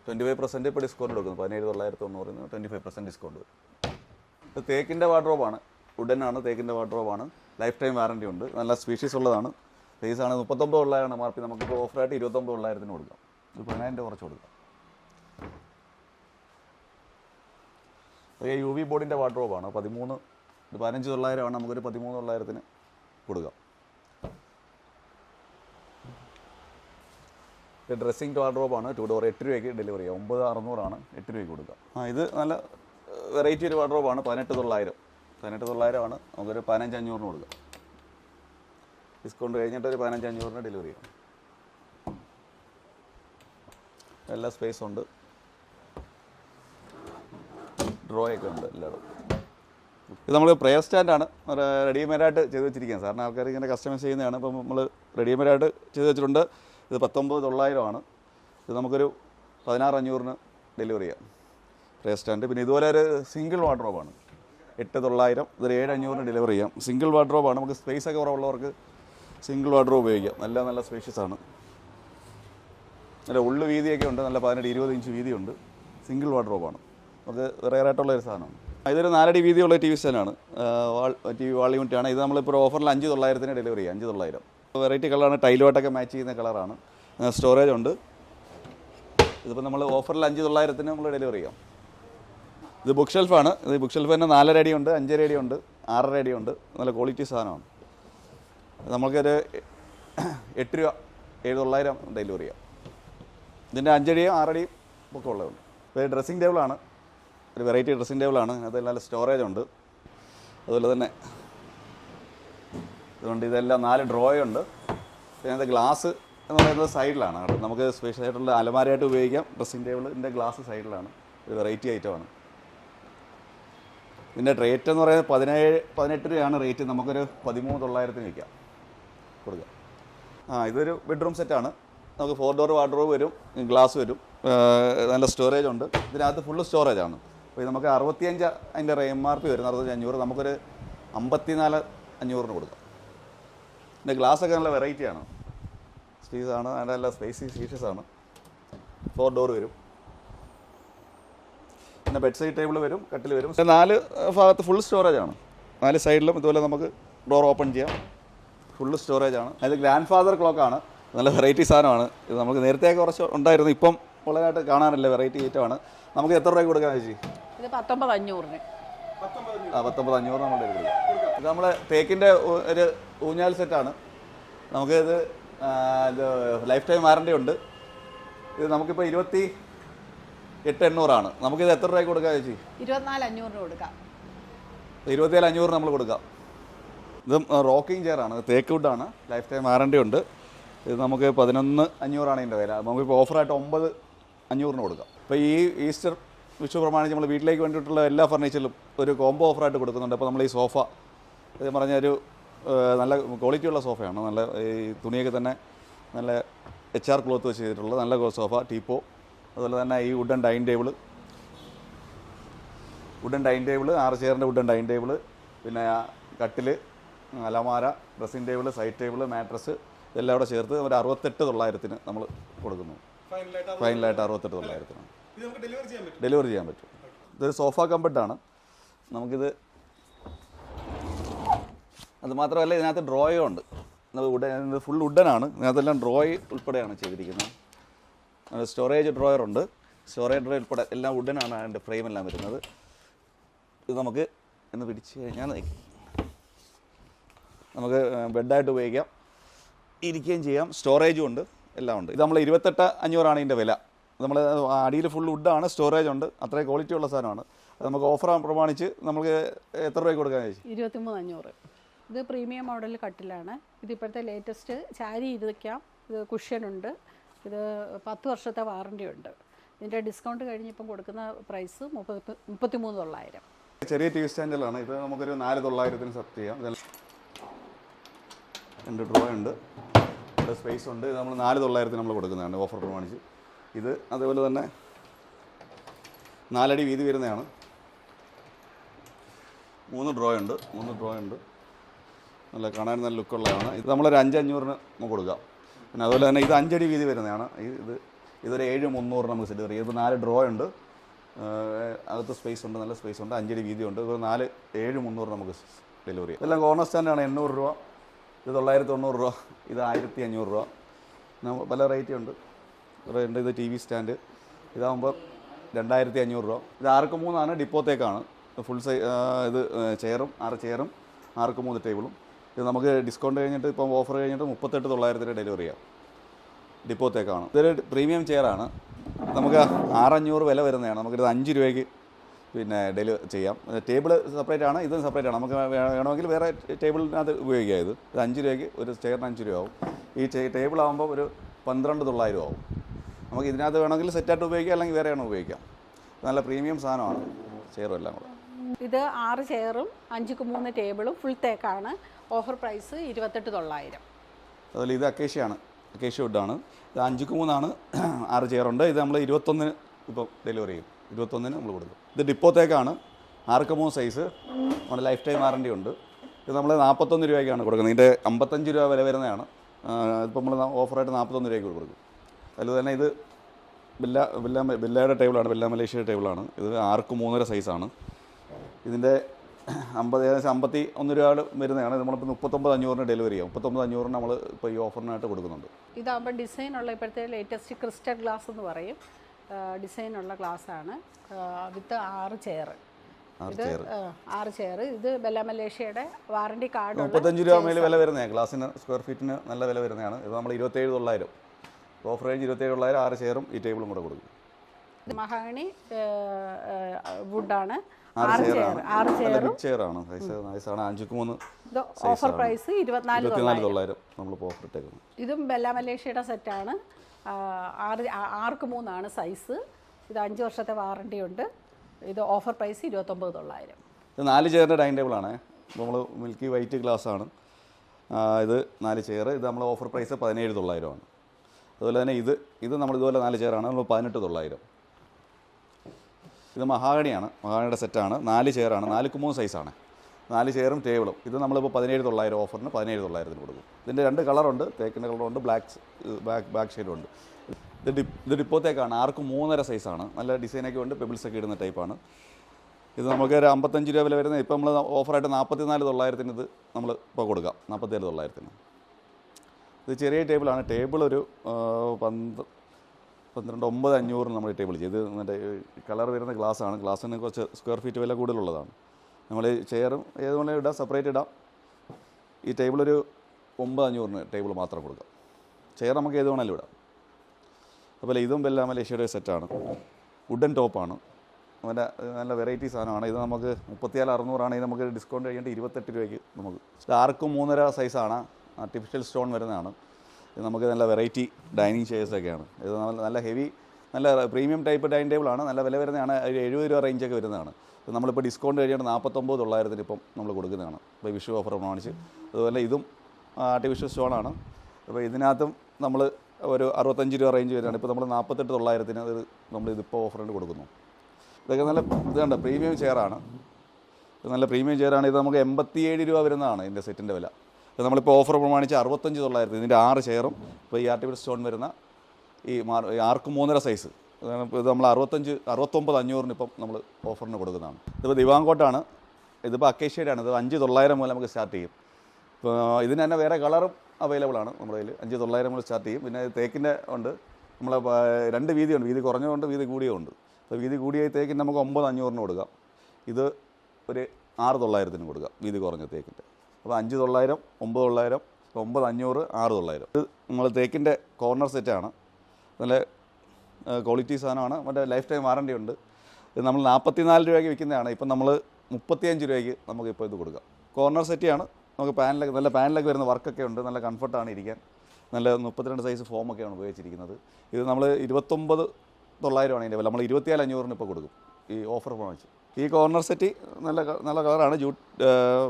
ട്വന്റി ഫൈവ് പെർസെന്റ് ഇപ്പോൾ ഡിസ്കൗണ്ട് കൊടുക്കുന്നു. പതിനേഴ് തൊള്ളായിരത്തി നിന്ന് ട്വന്റി ഫൈവ് പെർസെന്റ് ഡിസ്കൗണ്ട് വരും. ഇത് തേക്കിന്റെ വാർഡ്രോബാണ് വുഡനാണ് തേക്കിന്റെ വാർഡ്രോബാണ് ലൈഫ് ടൈം വാറണ്ടി ഉണ്ട്. നല്ല സ്പീഷീസ് ഉള്ളതാണ്. പ്രൈസ് ആണ് മുപ്പത്തൊമ്പത് ഉള്ളതാണ് എം ആർ പി നമുക്കിപ്പോൾ ഓഫറായിട്ട് ഇരുപത്തൊമ്പത് ഉള്ളായിരത്തിന് കൊടുക്കാം. ഇത് പതിനായിരം രൂപ കുറച്ച് കൊടുക്കാം. യു വി ബോർഡിന്റെ വാർഡ്രോബാണ് പതിമൂന്ന് ഇത് പതിനഞ്ച് തൊള്ളായിരമാണ് നമുക്കൊരു പതിമൂന്ന് തൊള്ളായിരത്തിന് കൊടുക്കാം. ഡ്രസ്സിങ് വാർഡ്രോബാണ് ടു ഡോർ എട്ട് രൂപയ്ക്ക് ഡെലിവറി ചെയ്യാം. ഒമ്പത് അറുന്നൂറാണ് എട്ട് രൂപയ്ക്ക് കൊടുക്കാം. ആ ഇത് നല്ല വെറൈറ്റി ഒരു വാർഡ്രോബാണ് പതിനെട്ട് തൊള്ളായിരം. പതിനെട്ട് തൊള്ളായിരമാണ് നമുക്കൊരു പതിനഞ്ച് അഞ്ഞൂറിന് കൊടുക്കാം. ഡിസ്കൗണ്ട് കഴിഞ്ഞിട്ട് ഒരു പതിനഞ്ച് അഞ്ഞൂറിന് ഡെലിവറി ചെയ്യാം. എല്ലാ സ്പേസും ഉണ്ട്. ഡ്രോയൊക്കെ ഉണ്ട് എല്ലായിടും ഇത് നമ്മൾ പ്രയർ സ്റ്റാൻഡാണ് റെഡിമെയ്ഡായിട്ട് ചെയ്ത് വെച്ചിരിക്കുകയാണ് സാറിന് ആൾക്കാർ ഇങ്ങനെ കസ്റ്റമൈസ് ചെയ്യുന്നതാണ്. ഇപ്പം നമ്മൾ റെഡിമെയ്ഡായിട്ട് ചെയ്ത് വെച്ചിട്ടുണ്ട്. ഇത് പത്തൊമ്പത് തൊള്ളായിരമാണ് ഇത് നമുക്കൊരു പതിനാറ് അഞ്ഞൂറിന് ഡെലിവറി ചെയ്യാം. പ്രയർ സ്റ്റാൻഡ് പിന്നെ ഇതുപോലെ ഒരു സിംഗിൾ വാർഡ്രോബാണ് എട്ട് തൊള്ളായിരം. ഇതൊരു ഏഴ് അഞ്ഞൂറിന് ഡെലിവറി ചെയ്യാം സിംഗിൾ വാർഡ്രോബാണ് നമുക്ക് സ്പേസ് ഒക്കെ കുറവുള്ളവർക്ക് സിംഗിൾ വാർഡ്രോബ് ഉപയോഗിക്കാം. നല്ല നല്ല സ്പേഷ്യസ് ആണ്. നല്ല ഉള്ളു വീതിയൊക്കെ ഉണ്ട്. നല്ല പതിനെട്ട് ഇരുപത് ഇഞ്ച് വീതിയുണ്ട്. സിംഗിൾ വാർഡ്രോബാണ് നമുക്ക് റെയർ ആയിട്ടുള്ള ഒരു സാധനമാണ്. ഇതൊരു നാലടി വീതിയുള്ള T V സ്റ്റാൻഡാണ് wall T V wall unit ആണ്. ഇത് നമ്മളിപ്പോൾ ഓഫറിൽ അഞ്ച് തൊള്ളായിരത്തിന് ഡെലിവറി ചെയ്യാം. അഞ്ച് തൊള്ളായിരം. വെറൈറ്റി കളറാണ് ടൈലുമായിട്ടൊക്കെ മാച്ച് ചെയ്യുന്ന കളറാണ് സ്റ്റോറേജ് ഉണ്ട്. ഇതിപ്പോൾ നമ്മൾ ഓഫറിൽ അഞ്ച് തൊള്ളായിരത്തിന് നമ്മൾ ഡെലിവറി ചെയ്യാം. ഇത് ബുക്ക് ഷെൽഫാണ് ഇത് ബുക്ക് ഷെൽഫ് തന്നെ നാലര അടിയുണ്ട് അഞ്ചര അടിയുണ്ട് ആറര അടിയുണ്ട്. നല്ല ക്വാളിറ്റി സാധനമാണ്. നമുക്കൊരു എട്ട് രൂപ ഏഴ് തൊള്ളായിരം ഡെലിവറി ചെയ്യാം. ഇതിന്റെ അഞ്ചടിയും ആറടിയും ഒക്കെ ഉള്ളതുണ്ട്. ഒരു ഡ്രസ്സിങ് ടേബിളാണ് ഒരു വെറൈറ്റി ഡ്രസ്സിങ് ടേബിളാണ് അതിൽ നല്ല സ്റ്റോറേജ് ഉണ്ട്. അതുപോലെ തന്നെ അതുകൊണ്ട് ഇതെല്ലാം നാല് ഡ്രോയ ഉണ്ട്. പിന്നെ അത് ഗ്ലാസ് എന്ന് പറയുന്നത് സൈഡിലാണ് നമുക്ക് സ്പെഷ്യൽ ആയിട്ടുള്ള അലമാരയായിട്ട് ഉപയോഗിക്കാം. ഡ്രസ്സിംഗ് ടേബിളിന്റെ ഗ്ലാസ് സൈഡിലാണ് ഒരു വെറൈറ്റി ഐറ്റമാണ് ഇതിന്റെ റേറ്റ് എന്ന് പറയുന്നത് പതിനേഴ് പതിനെട്ട് രൂപയാണ് റേറ്റ് നമുക്കൊരു പതിമൂന്ന് തൊള്ളായിരത്തിന് വയ്ക്കാം കൊടുക്കാം. ആ ഇതൊരു ബെഡ്റൂം സെറ്റാണ് നമുക്ക് ഫോർ ഡോർ വാർഡ്രോബ് വരും ഗ്ലാസ് വരും. നല്ല സ്റ്റോറേജ് ഉണ്ട്. ഇതിനകത്ത് ഫുള്ള് സ്റ്റോറേജ് ആണ്. അപ്പോൾ നമുക്ക് അറുപത്തിയഞ്ച് അതിന്റെ എം ആർ പി വരും. അറുപത്തഞ്ച് അഞ്ഞൂറ്. നമുക്കൊരു അമ്പത്തിനാല് അഞ്ഞൂറിന് കൊടുക്കാം. പിന്നെ ഗ്ലാസ് ഒക്കെ നല്ല വെറൈറ്റിയാണ് സ്റ്റീസാണ് അതിന്റെ നല്ല സ്പേസി ആണ്. ഫോർ ഡോർ വരും. പിന്നെ ബെഡ് സൈഡ് ടേബിൾ വരും കട്ടിൽ വരും. പിന്നെ നാല് ഭാഗത്ത് ഫുൾ സ്റ്റോറേജ് ആണ്. നാല് സൈഡിലും ഇതുപോലെ നമുക്ക് ഡോർ ഓപ്പൺ ചെയ്യാം. ഫുൾ സ്റ്റോറേജ് ആണ്. അത് ഗ്രാൻഡ് ഫാദർ ആണ്. നല്ല വെറൈറ്റി സാധനമാണ്. ഇത് നമുക്ക് നേരത്തെയൊക്കെ കുറച്ച് ഉണ്ടായിരുന്നു. ഇപ്പം ഉള്ളതായിട്ട് കാണാനില്ല വെറൈറ്റി ഐറ്റം ആണ്. നമുക്ക് എത്ര രൂപയ്ക്ക് കൊടുക്കാൻ ചേച്ചി? ഇത് പത്തൊമ്പത് അഞ്ഞൂറിന്. ആ പത്തൊമ്പത് അഞ്ഞൂറ് നമ്മുടെ ഇത് നമ്മളെ തേക്കിന്റെ ഒരു ഊഞ്ഞാൽ സെറ്റാണ് നമുക്കിത് ഇത് ലൈഫ് ടൈം വാറണ്ടി ഉണ്ട്. ഇത് നമുക്കിപ്പോൾ ഇരുപത്തി എട്ട് എണ്ണൂറാണ് ഇത് എത്ര രൂപയ്ക്ക് കൊടുക്കാം ചേച്ചി? ഇരുപത്തിനാല് അഞ്ഞൂറിന് കൊടുക്കാം. ഇരുപത്തിയേഴ് അഞ്ഞൂറ് നമ്മൾ കൊടുക്കാം. ഇത് റോക്കിംഗ് ചെയറാണ്. തേക്ക് വുഡാണ്. ലൈഫ് ടൈം വാറണ്ടി ഉണ്ട്. ഇത് നമുക്ക് പതിനൊന്ന് അഞ്ഞൂറാണ് ഇതിന്റെ വില. നമുക്കിപ്പോൾ ഓഫറായിട്ട് ഒമ്പത് അഞ്ഞൂറിന് കൊടുക്കാം. ഇപ്പോൾ ഈ ഈസ്റ്റർ വിഷു പ്രമാണിച്ച് നമ്മൾ വീട്ടിലേക്ക് വേണ്ടിയിട്ടുള്ള എല്ലാ ഫർണിച്ചറിലും ഒരു കോംബോ ഓഫറായിട്ട് കൊടുക്കുന്നുണ്ട്. അപ്പോൾ നമ്മൾ ഈ സോഫ ഇത് പറഞ്ഞ ഒരു നല്ല നല്ല ക്വാളിറ്റിയുള്ള സോഫയാണ്. നല്ല ഈ തുണിയൊക്കെ തന്നെ നല്ല എച്ച് ആർ ക്ലോത്ത് വെച്ച് ചെയ്തിട്ടുള്ള നല്ല സോഫ ടീപ്പോ അതുപോലെ തന്നെ ഈ wooden dining table wooden dining table ആറ് ചെയറിന്റെ വുഡൻ ഡൈനിങ് ടേബിൾ പിന്നെ കട്ടിൽ അലമാര dressing table side table mattress ഇതെല്ലാം കൂടെ ചേർത്ത് ഒരു അറുപത്തെട്ട് തൊള്ളായിരത്തിന് നമ്മൾ കൊടുക്കുന്നു. ഫൈനലായിട്ട് അറുപത്തെട്ട് തൊള്ളായിരത്തിന്. ഡെലിവറി ചെയ്യാൻ പറ്റും. ഇതൊരു സോഫ കമ്പട്ടാണ് നമുക്കിത് അത് മാത്രമല്ല ഇതിനകത്ത് ഡ്രോയും ഉണ്ട്. വുഡൻ ഫുൾ വുഡനാണ് ഇതിനകത്തെല്ലാം ഡ്രോയ് ഉൾപ്പെടെയാണ് ചെയ്തിരിക്കുന്നത്. സ്റ്റോറേജ് ഡ്രോയർ ഉണ്ട്. സ്റ്റോറേജ് ഡ്രോയർ ഉൾപ്പെടെ എല്ലാം വുഡനാണ് അതിന്റെ ഫ്രെയിം എല്ലാം വരുന്നത്. ഇത് നമുക്ക് എന്ന് പിടിച്ച് കഴിഞ്ഞാൽ നമുക്ക് ബെഡായിട്ട് ഉപയോഗിക്കാം. ഇരിക്കുകയും ചെയ്യാം. സ്റ്റോറേജും ഉണ്ട്. എല്ലാം ഉണ്ട്. ഇത് നമ്മൾ ഇരുപത്തെട്ട് അഞ്ഞൂറാണ് ഇതിന്റെ വില. നമ്മൾ അടിയിൽ ഫുൾ വുഡാണ് സ്റ്റോറേജ് ഉണ്ട്. അത്രയും ക്വാളിറ്റി ഉള്ള സാധനമാണ്. നമുക്ക് ഓഫർ പ്രമാണിച്ച് നമുക്ക് എത്ര രൂപയ്ക്ക് കൊടുക്കാൻ ചേച്ചി ഇരുപത്തിമൂന്ന് അഞ്ഞൂറ്. ഇത് പ്രീമിയം മോഡൽ കട്ടിലാണ്. ഇത് ലേറ്റസ്റ്റ് ചാരി ഇരിക്കാം. ഇത് കുഷ്യനുണ്ട് ഇത് പത്ത് വർഷത്തെ വാറണ്ടി ഉണ്ട്. ഇതിന്റെ ഡിസ്കൗണ്ട് കഴിഞ്ഞിപ്പം കൊടുക്കുന്ന പ്രൈസ് മുപ്പത്തി മുപ്പത്തിമൂന്ന് തൊള്ളായിരം. ചെറിയ ടി വി സ്റ്റാൻഡിലാണ്. ഇത് നമുക്കൊരു നാല് തൊള്ളായിരത്തിന് സെറ്റ് ചെയ്യാം. രണ്ട് ഡ്രോ ഉണ്ട്. ഇവിടെ സ്പേസ് ഉണ്ട്. ഇത് നമ്മൾ നാല് തൊള്ളായിരത്തിന് നമ്മൾ കൊടുക്കുന്നതാണ് ഓഫർ പ്രമാണിച്ച് ഇത് അതേപോലെ തന്നെ നാലടി വീതി വരുന്നതാണ്. മൂന്ന് ഡ്രോ ഉണ്ട്. മൂന്ന് ഡ്രോ ഉണ്ട്. നല്ല കാണാൻ നല്ല ലുക്കുള്ളതാണ് ഇത് നമ്മളൊരു അഞ്ചഞ്ഞൂറിന് നമുക്ക് കൊടുക്കാം. പിന്നെ അതുപോലെ തന്നെ ഇത് അഞ്ചടി വീതി വരുന്നതാണ്. ഇത് ഇതൊരു ഏഴ് മുന്നൂറിന് നമുക്ക് സെറ്റ് ചെയ്യാം ഇത് നാല് ഡ്രോ ഉണ്ട്. അകത്ത് സ്പേസ് ഉണ്ട് നല്ല സ്പേസ് ഉണ്ട്. അഞ്ചടി വീതി ഉണ്ട്. ഇത് നാല് ഏഴ് മുന്നൂറ് നമുക്ക് ഡെലിവറി ചെയ്യാം. ഇതെല്ലാം കോർണർ സ്റ്റാൻഡാണ് എണ്ണൂറ് രൂപ. ഇത് തൊള്ളായിരത്തി തൊണ്ണൂറ് രൂപ. ഇത് ആയിരത്തി അഞ്ഞൂറ് രൂപ പല റേറ്റ് ഉണ്ട്. ഉണ്ട്. ഇത് ടി വി സ്റ്റാൻഡ് ഇതാകുമ്പോൾ രണ്ടായിരത്തി അഞ്ഞൂറ് രൂപ. ഇത് ആർക്ക് മൂന്നാണ്? ഡിപ്പോത്തേക്കാണ് ഫുൾ സൈ ഇത് ചെയറും ആറ് ചെയറും ആർക്ക് മൂന്ന് ടേബിളും ഇത് നമുക്ക് ഡിസ്കൗണ്ട് കഴിഞ്ഞിട്ട് ഇപ്പം ഓഫർ കഴിഞ്ഞിട്ട് മുപ്പത്തെട്ട് തൊള്ളായിരത്തിന് ഡെലിവറി ചെയ്യാം. ഡിപ്പോത്തേക്കാണ്. ഇതൊരു പ്രീമിയം ചെയറാണ് നമുക്ക് ആറഞ്ഞൂറ് വില വരുന്നതാണ്. നമുക്കിത് അഞ്ച് രൂപയ്ക്ക് പിന്നെ ഡെലിവർ ചെയ്യാം. ടേബിൾ സെപ്പറേറ്റ് ആണ്. ഇതും സെപ്പറേറ്റ് ആണ്. നമുക്ക് വേണമെങ്കിൽ വേറെ ടേബിളിനകത്ത് ഉപയോഗിക്കാം ഇത്. ഇത് അഞ്ച് രൂപയ്ക്ക് ഒരു ചെയറിന് അഞ്ച് രൂപ ആവും. ഈ ടേബിൾ ആകുമ്പോൾ ഒരു പന്ത്രണ്ട് തൊള്ളായിരം ആവും. നമുക്ക് ഇതിനകത്ത് വേണമെങ്കിൽ സെറ്റായിട്ട് ഉപയോഗിക്കാം. അല്ലെങ്കിൽ വേറെ ആണ് ഉപയോഗിക്കാം. നല്ല പ്രീമിയം സാധനമാണ്. ചെയറും എല്ലാം കൂടെ. ഇത് ആറ് ചെയറും അഞ്ചുക്ക് മൂന്ന് ടേബിളും ഫുൾ തേക്കാണ്. ഓഫർ പ്രൈസ് ഇരുപത്തെട്ട് തൊള്ളായിരം. അതുപോലെ ഇത് അക്കേഷ്യയാണ്. അക്കേഷ്യ വുഡാണ്. ഇത് അഞ്ചുക്ക് മൂന്നാണ്. ആറ് ചെയറുണ്ട് ഇത് നമ്മൾ ഇരുപത്തൊന്നിന് ഇപ്പോൾ ഡെലിവറി ചെയ്യും. ഇരുപത്തൊന്നിന് നമ്മൾ കൊടുക്കും. ഇത് ഡിപ്പോത്തേക്കാണ്. ആർക്ക് മൂന്ന് സൈസ് നമ്മുടെ ലൈഫ് ടൈം വാറണ്ടി ഉണ്ട്. ഇത് നമ്മൾ നാൽപ്പത്തൊന്ന് രൂപയ്ക്കാണ് കൊടുക്കുന്നത്. ഇതിന്റെ അമ്പത്തഞ്ച് രൂപ വില വരുന്നതാണ്. ഇപ്പോൾ നമ്മൾ ഓഫറായിട്ട് നാൽപ്പത്തൊന്ന് രൂപയ്ക്ക് കൊടുക്കും. അതുപോലെ തന്നെ ഇത് ബില്ല ബില്ല ബില്ലയുടെ ടേബിളാണ് ബില്ല മലേഷ്യയുടെ ടേബിളാണ് ഇത് ആർക്ക് മൂന്നര സൈസാണ് ഇതിന്റെ അമ്പത് ഏകദേശം അമ്പത്തി ഒന്ന് രൂപ വരുന്നതാണ്. നമ്മളിപ്പോൾ മുപ്പത്തൊമ്പത് അഞ്ഞൂറിന് ഡെലിവറി ചെയ്യാം മുപ്പത്തൊമ്പത് അഞ്ഞൂറിന് നമ്മൾ ഇപ്പോൾ ഈ ഓഫറിനായിട്ട് കൊടുക്കുന്നുണ്ട്. ഇതാകുമ്പോൾ ഡിസൈനുള്ള ഇപ്പോഴത്തെ ലേറ്റസ്റ്റ് ക്രിസ്റ്റൽ ഗ്ലാസ് എന്ന് പറയും. ഡിസൈനുള്ള ഗ്ലാസ്സാണ് വിത്ത് ആറ് ചെയർ ആറ് ഇത് ചെയർ ആറ് ചെയർ ഇത് ബെല്ല മലേഷ്യയുടെ വാറണ്ടി കാർഡ് മുപ്പത്തഞ്ച് രൂപ മേലെ വില വരുന്നതാണ് ഗ്ലാസിന് സ്ക്വയർ ഫീറ്റിന് നല്ല വില വരുന്നതാണ്. ഇത് നമ്മൾ ഇരുപത്തേഴ് തൊള്ളായിരം. ഓഫർ റേഞ്ച് ഇരുപത്തേഴ് തൊള്ളായിരം. ആറ് ചെയറും ഈ ടേബിളും കൂടെ കൊടുക്കും. മഹാഗണി വുഡാണ് ആറ് ചെയർ സൈസ് നൈസാണ് അഞ്ചുക്ക് മൂന്ന് ഇത് ഓഫർ പ്രൈസ് ഇരുപത്തിനാല് തൊള്ളായിരം. നമ്മളിപ്പോൾ ഓഫർ ഇട്ടേക്കുന്നത്. ഇതും ബെല്ല മലേഷ്യയുടെ സെറ്റാണ് ആറ് ആർക്ക് മൂന്നാണ് സൈസ് ഇത് അഞ്ച് വർഷത്തെ വാറണ്ടി ഉണ്ട്. ഇത് ഓഫർ പ്രൈസ് ഇരുപത്തൊമ്പത് തൊള്ളായിരം. ഇത് നാല് ചെയറിന്റെ ഡൈനിങ് ആണ്. നമ്മൾ മിൽക്കി വൈറ്റ് ഗ്ലാസ് ആണ്. ഇത് നാല് ചെയർ ഇത് നമ്മൾ ഓഫർ പ്രൈസ് പതിനേഴ് തൊള്ളായിരമാണ് അതുപോലെ തന്നെ ഇത് ഇത് നമ്മൾ ഇതുപോലെ നാല് ചെയറാണ്. നമ്മൾ പതിനെട്ട് തൊള്ളായിരം. ഇത് മഹാഗണിയാണ്. മഹാഗണിയുടെ സെറ്റാണ് നാല് ചെയറാണ് നാല് മൂന്ന് സൈസാണ് നാല് ചെയറും ടേബിളും ഇത് നമ്മളിപ്പോൾ പതിനേഴ് തൊള്ളായിരം ഓഫറിന് പതിനേഴ് തൊള്ളായിരത്തിന് കൊടുക്കും. ഇതിന്റെ രണ്ട് കളറുണ്ട് തേക്കിന്റെ കളറുണ്ട് ബ്ലാക്ക് ബാക്ക് ബാക്ക് ഷെയ്ഡും ഉണ്ട്. ഇത് ഡിപ്പ് ഇത് ഡിപ്പോത്തേക്കാണ് ആർക്ക് മൂന്നര സൈസാണ് നല്ല ഡിസൈനൊക്കെ ഉണ്ട്. പെബിൾസ് ഒക്കെ ഇടുന്ന ടൈപ്പാണ് ഇത് നമുക്ക് ഒരു അമ്പത്തഞ്ച് രൂപ വില വരുന്ന ഇപ്പം നമ്മൾ ഓഫറായിട്ട് നാൽപ്പത്തി നാല് തൊള്ളായിരത്തിന് ഇത് നമ്മൾ ഇപ്പോൾ കൊടുക്കാം. നാൽപ്പത്തേഴ് തൊള്ളായിരത്തിന്. ഇത് ചെറിയ ടേബിളാണ് ടേബിൾ ഒരു പന്ത് പന്ത്രണ്ട് ഒമ്പത് അഞ്ഞൂറ് നമ്മൾ ടേബിൾ ചെയ്ത് മറ്റേ കളർ വരുന്ന ഗ്ലാസ്സാണ് ഗ്ലാസ്സിന് കുറച്ച് സ്ക്വയർ ഫീറ്റ് വില കൂടുതലുള്ളതാണ്. നമ്മൾ ചെയറും ഏത് വേണമെങ്കിലും ഇടാം സെപ്പറേറ്റ് ഇടാം. ഈ ടേബിൾ ഒരു ഒമ്പത് അഞ്ഞൂറിന് ടേബിൾ മാത്രം കൊടുക്കാം. ചെയർ നമുക്ക് ഏത് വേണമെങ്കിലും ഇടാം. അതുപോലെ ഇതും എല്ലാം മലേഷ്യയുടെ സെറ്റാണ് വുഡൻ ടോപ്പാണ് നല്ല നല്ല വെറൈറ്റി സാധനമാണ്. ഇത് നമുക്ക് മുപ്പത്തിയാൽ ഇത് നമുക്ക് ഡിസ്കൗണ്ട് കഴിഞ്ഞിട്ട് ഇരുപത്തെട്ട് രൂപയ്ക്ക് നമുക്ക്. ഡാർക്കും മൂന്നര സൈസാണ് ആർട്ടിഫിഷ്യൽ സ്റ്റോൺ വരുന്നതാണ്. നമുക്ക് നല്ല വെറൈറ്റി ഡൈനിങ് ചെയർസൊക്കെയാണ് ഇത് നല്ല നല്ല ഹെവി നല്ല പ്രീമിയം ടൈപ്പ് ഡൈനിങ് ടേബിളാണ് നല്ല വില വരുന്നതാണ് എഴുപത് രൂപ റേഞ്ചൊക്കെ വരുന്നതാണ്. നമ്മളിപ്പോൾ ഡിസ്കൗണ്ട് കഴിഞ്ഞിട്ട് നാൽപ്പത്തൊമ്പത് തൊള്ളായിരത്തിന് ഇപ്പം നമ്മൾ കൊടുക്കുന്നതാണ്. ഇപ്പോൾ വിഷു ഓഫർ പ്രമാണിച്ച്. അതുപോലെ ഇതും ആർട്ടിഫിഷ്യൽ സ്റ്റോണാണ് അപ്പോൾ ഇതിനകത്തും നമ്മൾ ഒരു അറുപത്തഞ്ച് രൂപ റേഞ്ച് വരുന്നതാണ്. ഇപ്പോൾ നമ്മൾ നാൽപ്പത്തെട്ട് തൊള്ളായിരത്തിന് അത് നമ്മൾ ഇതിപ്പോൾ ഓഫറിന് കൊടുക്കുന്നു. ഇതൊക്കെ നല്ല ഇത് കണ്ട? പ്രീമിയം ചെയറാണ്. നല്ല പ്രീമിയം ചെയറാണ്. ഇത് നമുക്ക് എൺപത്തിയേഴ് രൂപ വരുന്നതാണ് ഇതിന്റെ സെറ്റിന്റെ വില. നമ്മളിപ്പോൾ ഓഫർ പ്രമാണിച്ച് അറുപത്തഞ്ച് തൊള്ളായിരത്തി ഇതിന്റെ ആറ് ഷെയറും ഇപ്പോൾ ഈ ആർട്ടിഫിഷ്യൽ സ്റ്റോൺ വരുന്ന ഈ മാർ ആർക്ക് മൂന്നര സൈസ് ഇത് നമ്മൾ അറുപത്തഞ്ച് അറുപത്തൊമ്പത് അഞ്ഞൂറിന് ഇപ്പം നമ്മൾ ഓഫറിന് കൊടുക്കുന്നതാണ്. ഇതിപ്പോൾ ദിവാങ്കോട്ടാണ്. ഇതിപ്പോൾ അക്കേഷ്യയുടെ ഇത് അഞ്ച് തൊള്ളായിരം മുതൽ നമുക്ക് സ്റ്റാർട്ട് ചെയ്യും. ഇപ്പോൾ ഇതിന് തന്നെ വേറെ കളറും അവൈലബിൾ ആണ് നമ്മുടെ കയ്യിൽ. അഞ്ച് തൊള്ളായിരം മുതൽ സ്റ്റാർട്ട് ചെയ്യും. പിന്നെ തേക്കിന്റെ ഉണ്ട്. നമ്മൾ രണ്ട് വീതിയുണ്ട്. വീതി കുറഞ്ഞതുകൊണ്ട് വീതി കൂടിയുണ്ട് അപ്പോൾ വീതി കൂടിയ തേക്കിന് നമുക്ക് ഒമ്പത് അഞ്ഞൂറിന് കൊടുക്കാം. ഇത് ഒരു ആറ് തൊള്ളായിരത്തിന് കൊടുക്കാം. വീതി കുറഞ്ഞ തേക്കിന്റെ. അപ്പോൾ അഞ്ച് തൊള്ളായിരം ഒമ്പത് തൊള്ളായിരം ഒമ്പത് അഞ്ഞൂറ് ആറ് തൊള്ളായിരം. ഇത് നമ്മൾ തേക്കിന്റെ കോർണർ സെറ്റാണ്. നല്ല ക്വാളിറ്റി സാധനമാണ്. മറ്റേ ലൈഫ് ടൈം വാറണ്ടി ഉണ്ട്. ഇത് നമ്മൾ നാൽപ്പത്തിനാല് രൂപയ്ക്ക് വിൽക്കുന്നതാണ്. ഇപ്പം നമ്മൾ മുപ്പത്തിയഞ്ച് രൂപയ്ക്ക് നമുക്കിപ്പോൾ ഇത് കൊടുക്കാം. കോർണർ സെറ്റിയാണ് നമുക്ക് പാനലൊക്കെ നല്ല പാനലൊക്കെ വരുന്ന വർക്കൊക്കെ ഉണ്ട്. നല്ല കംഫർട്ടാണ് ഇരിക്കാൻ. നല്ല മുപ്പത്തിരണ്ട് സൈസ് ഫോമൊക്കെയാണ് ഉപയോഗിച്ചിരിക്കുന്നത്. ഇത് നമ്മൾ ഇരുപത്തൊമ്പത് തൊള്ളായിരമാണ് ഇതിന്റെ വില. നമ്മൾ ഇരുപത്തിയാൽ അഞ്ഞൂറിന് ഇപ്പോൾ കൊടുക്കും. ഈ ഓഫർ വാങ്ങിച്ച് ഈ കോർണർ സെറ്റ് നല്ല നല്ല കളറാണ് ജൂട്ട്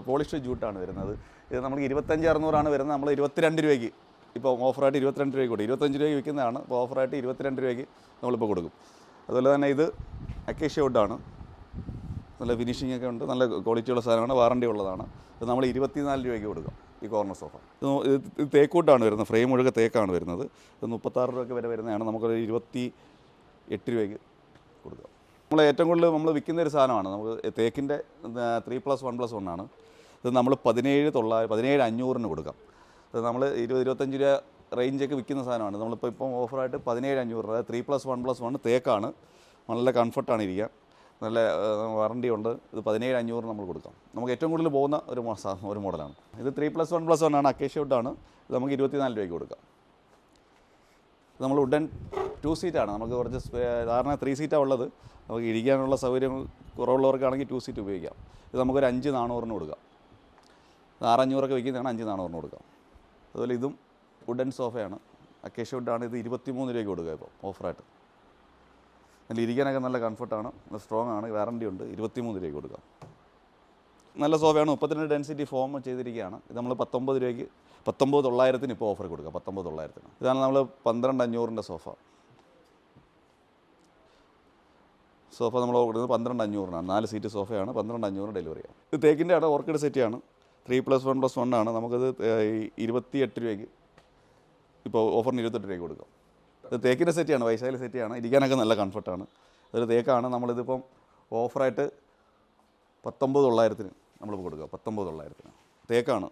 പോളിഷ്ഡ് ജൂട്ടാണ് വരുന്നത്. ഇത് നമുക്ക് ഇരുപത്തഞ്ച് അറുന്നൂറാണ് വരുന്നത്. നമ്മൾ ഇരുപത്തിരണ്ട് രൂപയ്ക്ക് ഇപ്പോൾ ഓഫറായിട്ട് ഇരുപത്തിരണ്ട് രൂപയ്ക്ക് കൊടുക്കും. ഇരുപത്തഞ്ച് രൂപയ്ക്ക് വിൽക്കുന്നതാണ്. ഇപ്പോൾ ഓഫറായിട്ട് ഇരുപത്തിരണ്ട് രൂപയ്ക്ക് നമ്മളിപ്പോൾ കൊടുക്കും. അതുപോലെ തന്നെ ഇത് അക്കേഷ്യ വുഡാണ് നല്ല ഫിനിഷിംഗ് ഒക്കെ ഉണ്ട്. നല്ല ക്വാളിറ്റിയുള്ള സാധനമാണ്. വാറണ്ടി ഉള്ളതാണ്. ഇത് നമ്മൾ ഇരുപത്തിനാല് രൂപയ്ക്ക് കൊടുക്കാം ഈ കോർണർ സോഫ ഇത് തേക്കൂട്ടാണ് വരുന്നത്. ഫ്രെയിം മുഴുവൻ തേക്കാണ് വരുന്നത്. ഇത് മുപ്പത്താറ് രൂപയ്ക്ക് വരെ വരുന്നതാണ്. നമുക്കൊരു ഇരുപത്തി എട്ട് രൂപയ്ക്ക് കൊടുക്കാം. നമ്മൾ ഏറ്റവും കൂടുതൽ നമ്മൾ വിൽക്കുന്ന ഒരു സാധനമാണ്. നമുക്ക് തേക്കിന്റെ ത്രീ പ്ലസ് വൺ പ്ലസ് ആണ്. ഇത് നമ്മൾ പതിനേഴ് തൊള്ളായിരം പതിനേഴ് അഞ്ഞൂറിന് കൊടുക്കാം. ഇത് നമ്മൾ ഇരുപത് ഇരുപത്തഞ്ച് രൂപ റേഞ്ചൊക്കെ വിൽക്കുന്ന സാധനമാണ്. നമ്മളിപ്പോൾ ഇപ്പം ഓഫറായിട്ട് പതിനേഴ് അഞ്ഞൂറ് അതായത് three plus one plus one തേക്കാണ്. നല്ല കംഫർട്ടാണ് ഇരിക്കാൻ. നല്ല വാറണ്ടി ഉണ്ട്. ഇത് പതിനേഴ് അഞ്ഞൂറ് നമ്മൾ കൊടുക്കാം. നമുക്ക് ഏറ്റവും കൂടുതൽ പോകുന്ന ഒരു ഒരു മോഡലാണ് ഇത് three plus one plus one ആണ്. അക്കേഷ്യ ഇത് നമുക്ക് ഇരുപത്തിനാല് രൂപയ്ക്ക് കൊടുക്കാം. നമ്മൾ ഉഡൻ ടു സീറ്റാണ് നമുക്ക് കുറച്ച് സാധാരണ ത്രീ സീറ്റാണ് ഉള്ളത്. നമുക്ക് ഇരിക്കാനുള്ള സൗകര്യം കുറവുള്ളവർക്കാണെങ്കിൽ ടു സീറ്റ് ഉപയോഗിക്കാം. ഇത് നമുക്കൊരു അഞ്ച് നാനൂറിന് കൊടുക്കാം. ആറഞ്ഞൂറൊക്കെ വയ്ക്കുന്നതാണ് അഞ്ച് നാനൂറിന് കൊടുക്കാം. അതുപോലെ ഇതും വുഡൻ സോഫയാണ് അക്കേഷ്യ വുഡാണ്. ഇത് ഇരുപത്തിമൂന്ന് രൂപയ്ക്ക് കൊടുക്കുക ഇപ്പോൾ ഓഫറായിട്ട്. നല്ല ഇരിക്കാനൊക്കെ നല്ല കംഫർട്ടാണ് നല്ല സ്ട്രോങ് ആണ്. വാറണ്ടി ഉണ്ട്. ഇരുപത്തിമൂന്ന് രൂപയ്ക്ക് കൊടുക്കാം. നല്ല സോഫയാണ്. മുപ്പത്തിരണ്ട് ഡെൻസിറ്റി ഫോം ചെയ്തിരിക്കുകയാണ്. ഇത് നമ്മൾ പത്തൊമ്പത് രൂപയ്ക്ക് പത്തൊമ്പത് തൊള്ളായിരത്തിന് ഇപ്പോൾ ഓഫർ കൊടുക്കുക. പത്തൊമ്പത് തൊള്ളായിരത്തിന്. ഇതാണ് നമ്മൾ പന്ത്രണ്ട് അഞ്ഞൂറിന്റെ സോഫ. സോഫ നമ്മൾ കൊടുക്കുന്നത് പന്ത്രണ്ട് അഞ്ഞൂറിനാണ്. നാല് സീറ്റ് സോഫയാണ്. പന്ത്രണ്ട് അഞ്ഞൂറ് ഡെലിവറി ആണ്. ഇത് തേക്കിന്റെ ആണ്. Orchid സെറ്റിയാണ് three plus one plus one ആണ്. നമുക്കത് ഇരുപത്തിയെട്ട് രൂപയ്ക്ക് ഇപ്പോൾ ഓഫറിന് ഇരുപത്തെട്ട് രൂപയ്ക്ക് കൊടുക്കാം. ഇത് തേക്കിന്റെ സെറ്റിയാണ് വൈശാലി സെറ്റിയാണ് ഇരിക്കാനൊക്കെ നല്ല കംഫർട്ടാണ് അതൊരു തേക്കാണ്. നമ്മളിതിപ്പം ഓഫറായിട്ട് പത്തൊമ്പത് തൊള്ളായിരത്തിന് നമ്മളിപ്പോൾ കൊടുക്കുക. പത്തൊമ്പത് തൊള്ളായിരത്തിന്. തേക്കാണ്.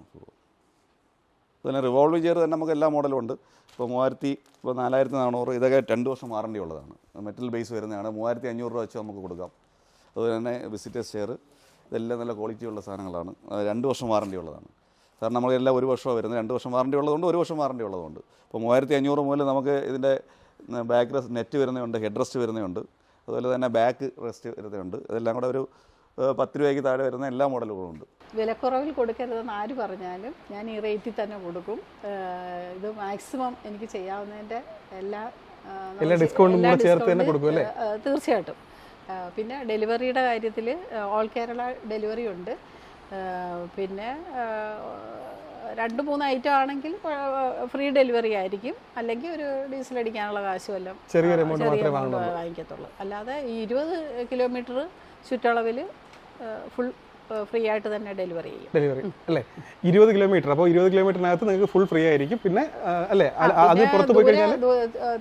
പിന്നെ റിവോൾവ് ചെയർ തന്നെ നമുക്ക് എല്ലാ മോഡലും ഉണ്ട്. ഇപ്പോൾ മൂവായിരത്തി ഇപ്പോൾ നാലായിരത്തി നാനൂറ് ഇതൊക്കെ രണ്ട് വർഷം വാറണ്ടി ഉള്ളതാണ്. മെറ്റൽ ബേസ് വരുന്നതാണ്. മൂവായിരത്തി അഞ്ഞൂറ് രൂപ വെച്ച് നമുക്ക് കൊടുക്കാം. അതുപോലെ തന്നെ വിസിറ്റേഴ്സ് ചെയർ ഇതെല്ലാം നല്ല ക്വാളിറ്റി ഉള്ള സാധനങ്ങളാണ്. രണ്ട് വർഷം വാറണ്ടി ഉള്ളതാണ്. കാരണം നമ്മളെല്ലാം ഒരു വർഷമാണ് വരുന്നത്. രണ്ട് വർഷം വാറണ്ടി ഉള്ളതുകൊണ്ട് ഒരു വർഷം വാറണ്ടി ഉള്ളതുകൊണ്ട്. ഇപ്പോൾ മൂവായിരത്തി അഞ്ഞൂറ് മുതൽ നമുക്ക് ഇതിന്റെ ബാക്ക് റെസ്റ്റ് നെറ്റ് വരുന്നതുണ്ട് ഹെഡ് റെസ്റ്റ് വരുന്നതുണ്ട്. അതുപോലെ തന്നെ ബാക്ക് റെസ്റ്റ് വരുന്നതുണ്ട്. ഇതെല്ലാം കൂടെ ഒരു പത്ത് രൂപയ്ക്ക് താഴെ വരുന്ന എല്ലാ മോഡലുകളും ഉണ്ട്. വിലക്കുറവിൽ കൊടുക്കരുതെന്ന് ആര് പറഞ്ഞാലും ഞാൻ ഈ റേറ്റിൽ തന്നെ കൊടുക്കും. ഇത് മാക്സിമം എനിക്ക് ചെയ്യാവുന്നതിന്റെ എല്ലാ എല്ലാ ഡിസ്കൗണ്ടും കൂടെ ചേർത്ത് തന്നെ കൊടുക്കും അല്ലേ? തീർച്ചയായിട്ടും. പിന്നെ ഡെലിവറിയുടെ കാര്യത്തിൽ ഓൾ കേരള ഡെലിവറി ഉണ്ട്. പിന്നെ രണ്ട് മൂന്ന് ഐറ്റം ആണെങ്കിൽ ഫ്രീ ഡെലിവറി ആയിരിക്കും. അല്ലെങ്കിൽ ഒരു ഡീസൽ അടിക്കാനുള്ള കാശ് വല്ലതും ചെറിയ മാത്രമേ വാങ്ങുന്നുള്ളൂ. വാങ്ങിക്കത്തുള്ളൂ. അല്ലാതെ ഈ ഇരുപത് കിലോമീറ്റർ ചുറ്റളവിൽ ഫുൾ ഫ്രീ ആയിട്ട് തന്നെ ഡെലിവറി ചെയ്യും. ഡെലിവറി അല്ലേ? ഇരുപത് കിലോമീറ്റർ. അപ്പോൾ ഇരുപത് കിലോമീറ്ററിനകത്ത് നിങ്ങൾക്ക് ഫുൾ ഫ്രീ ആയിരിക്കും. പിന്നെ അല്ലേ അത് പുറത്ത് പോയി കഴിഞ്ഞാൽ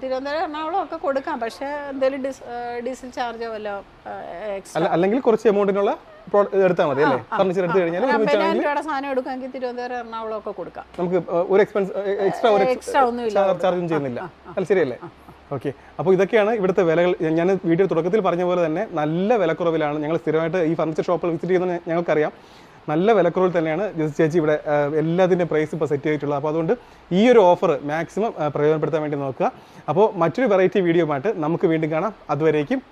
തിരുവനന്തപുരം എറണാകുളം ഒക്കെ കൊടുക്കാം. പക്ഷേ എന്തെങ്കിലും ഡീസൽ ചാർജ് വല്ല അല്ല അല്ലെങ്കിൽ കുറച്ച് എമൗണ്ടിനുള്ള എടുത്താൽ മതി അല്ലേ? ഫർണിച്ചർ എടുത്തു കഴിഞ്ഞാൽ സാധനം എടുക്കുമെങ്കിൽ തിരുവനന്തപുരം എറണാകുളം ഒക്കെ കൊടുക്കാം. നമുക്ക് ഒരു എക്സ്പെൻസ് എക്സ്ട്രാ ഒരു ചാർജും ചെയ്യുന്നില്ല. അല്ല ശരിയല്ലേ? ഓക്കെ അപ്പോൾ ഇതൊക്കെയാണ് ഇവിടുത്തെ വിലകൾ. ഞാൻ വീഡിയോ തുടക്കത്തിൽ പറഞ്ഞ പോലെ തന്നെ നല്ല വിലക്കുറവിലാണ്. ഞങ്ങൾ സ്ഥിരമായിട്ട് ഈ ഫർണിച്ചർ ഷോപ്പിൽ വിസിറ്റ് ചെയ്യുന്നത് ഞങ്ങൾക്കറിയാം. നല്ല വിലക്കുറവിൽ തന്നെയാണ് ജസ്റ്റ് ചേച്ചി ഇവിടെ എല്ലാത്തിന്റെ പ്രൈസ് ഇപ്പോൾ സെറ്റ് ചെയ്തിട്ടുള്ളത്. അപ്പോൾ അതുകൊണ്ട് ഈ ഒരു ഓഫർ മാക്സിമം പ്രയോജനപ്പെടുത്താൻ വേണ്ടി നോക്കുക. അപ്പോൾ മറ്റൊരു വെറൈറ്റി വീഡിയോ നമുക്ക് വീണ്ടും കാണാം. അതുവരേക്കും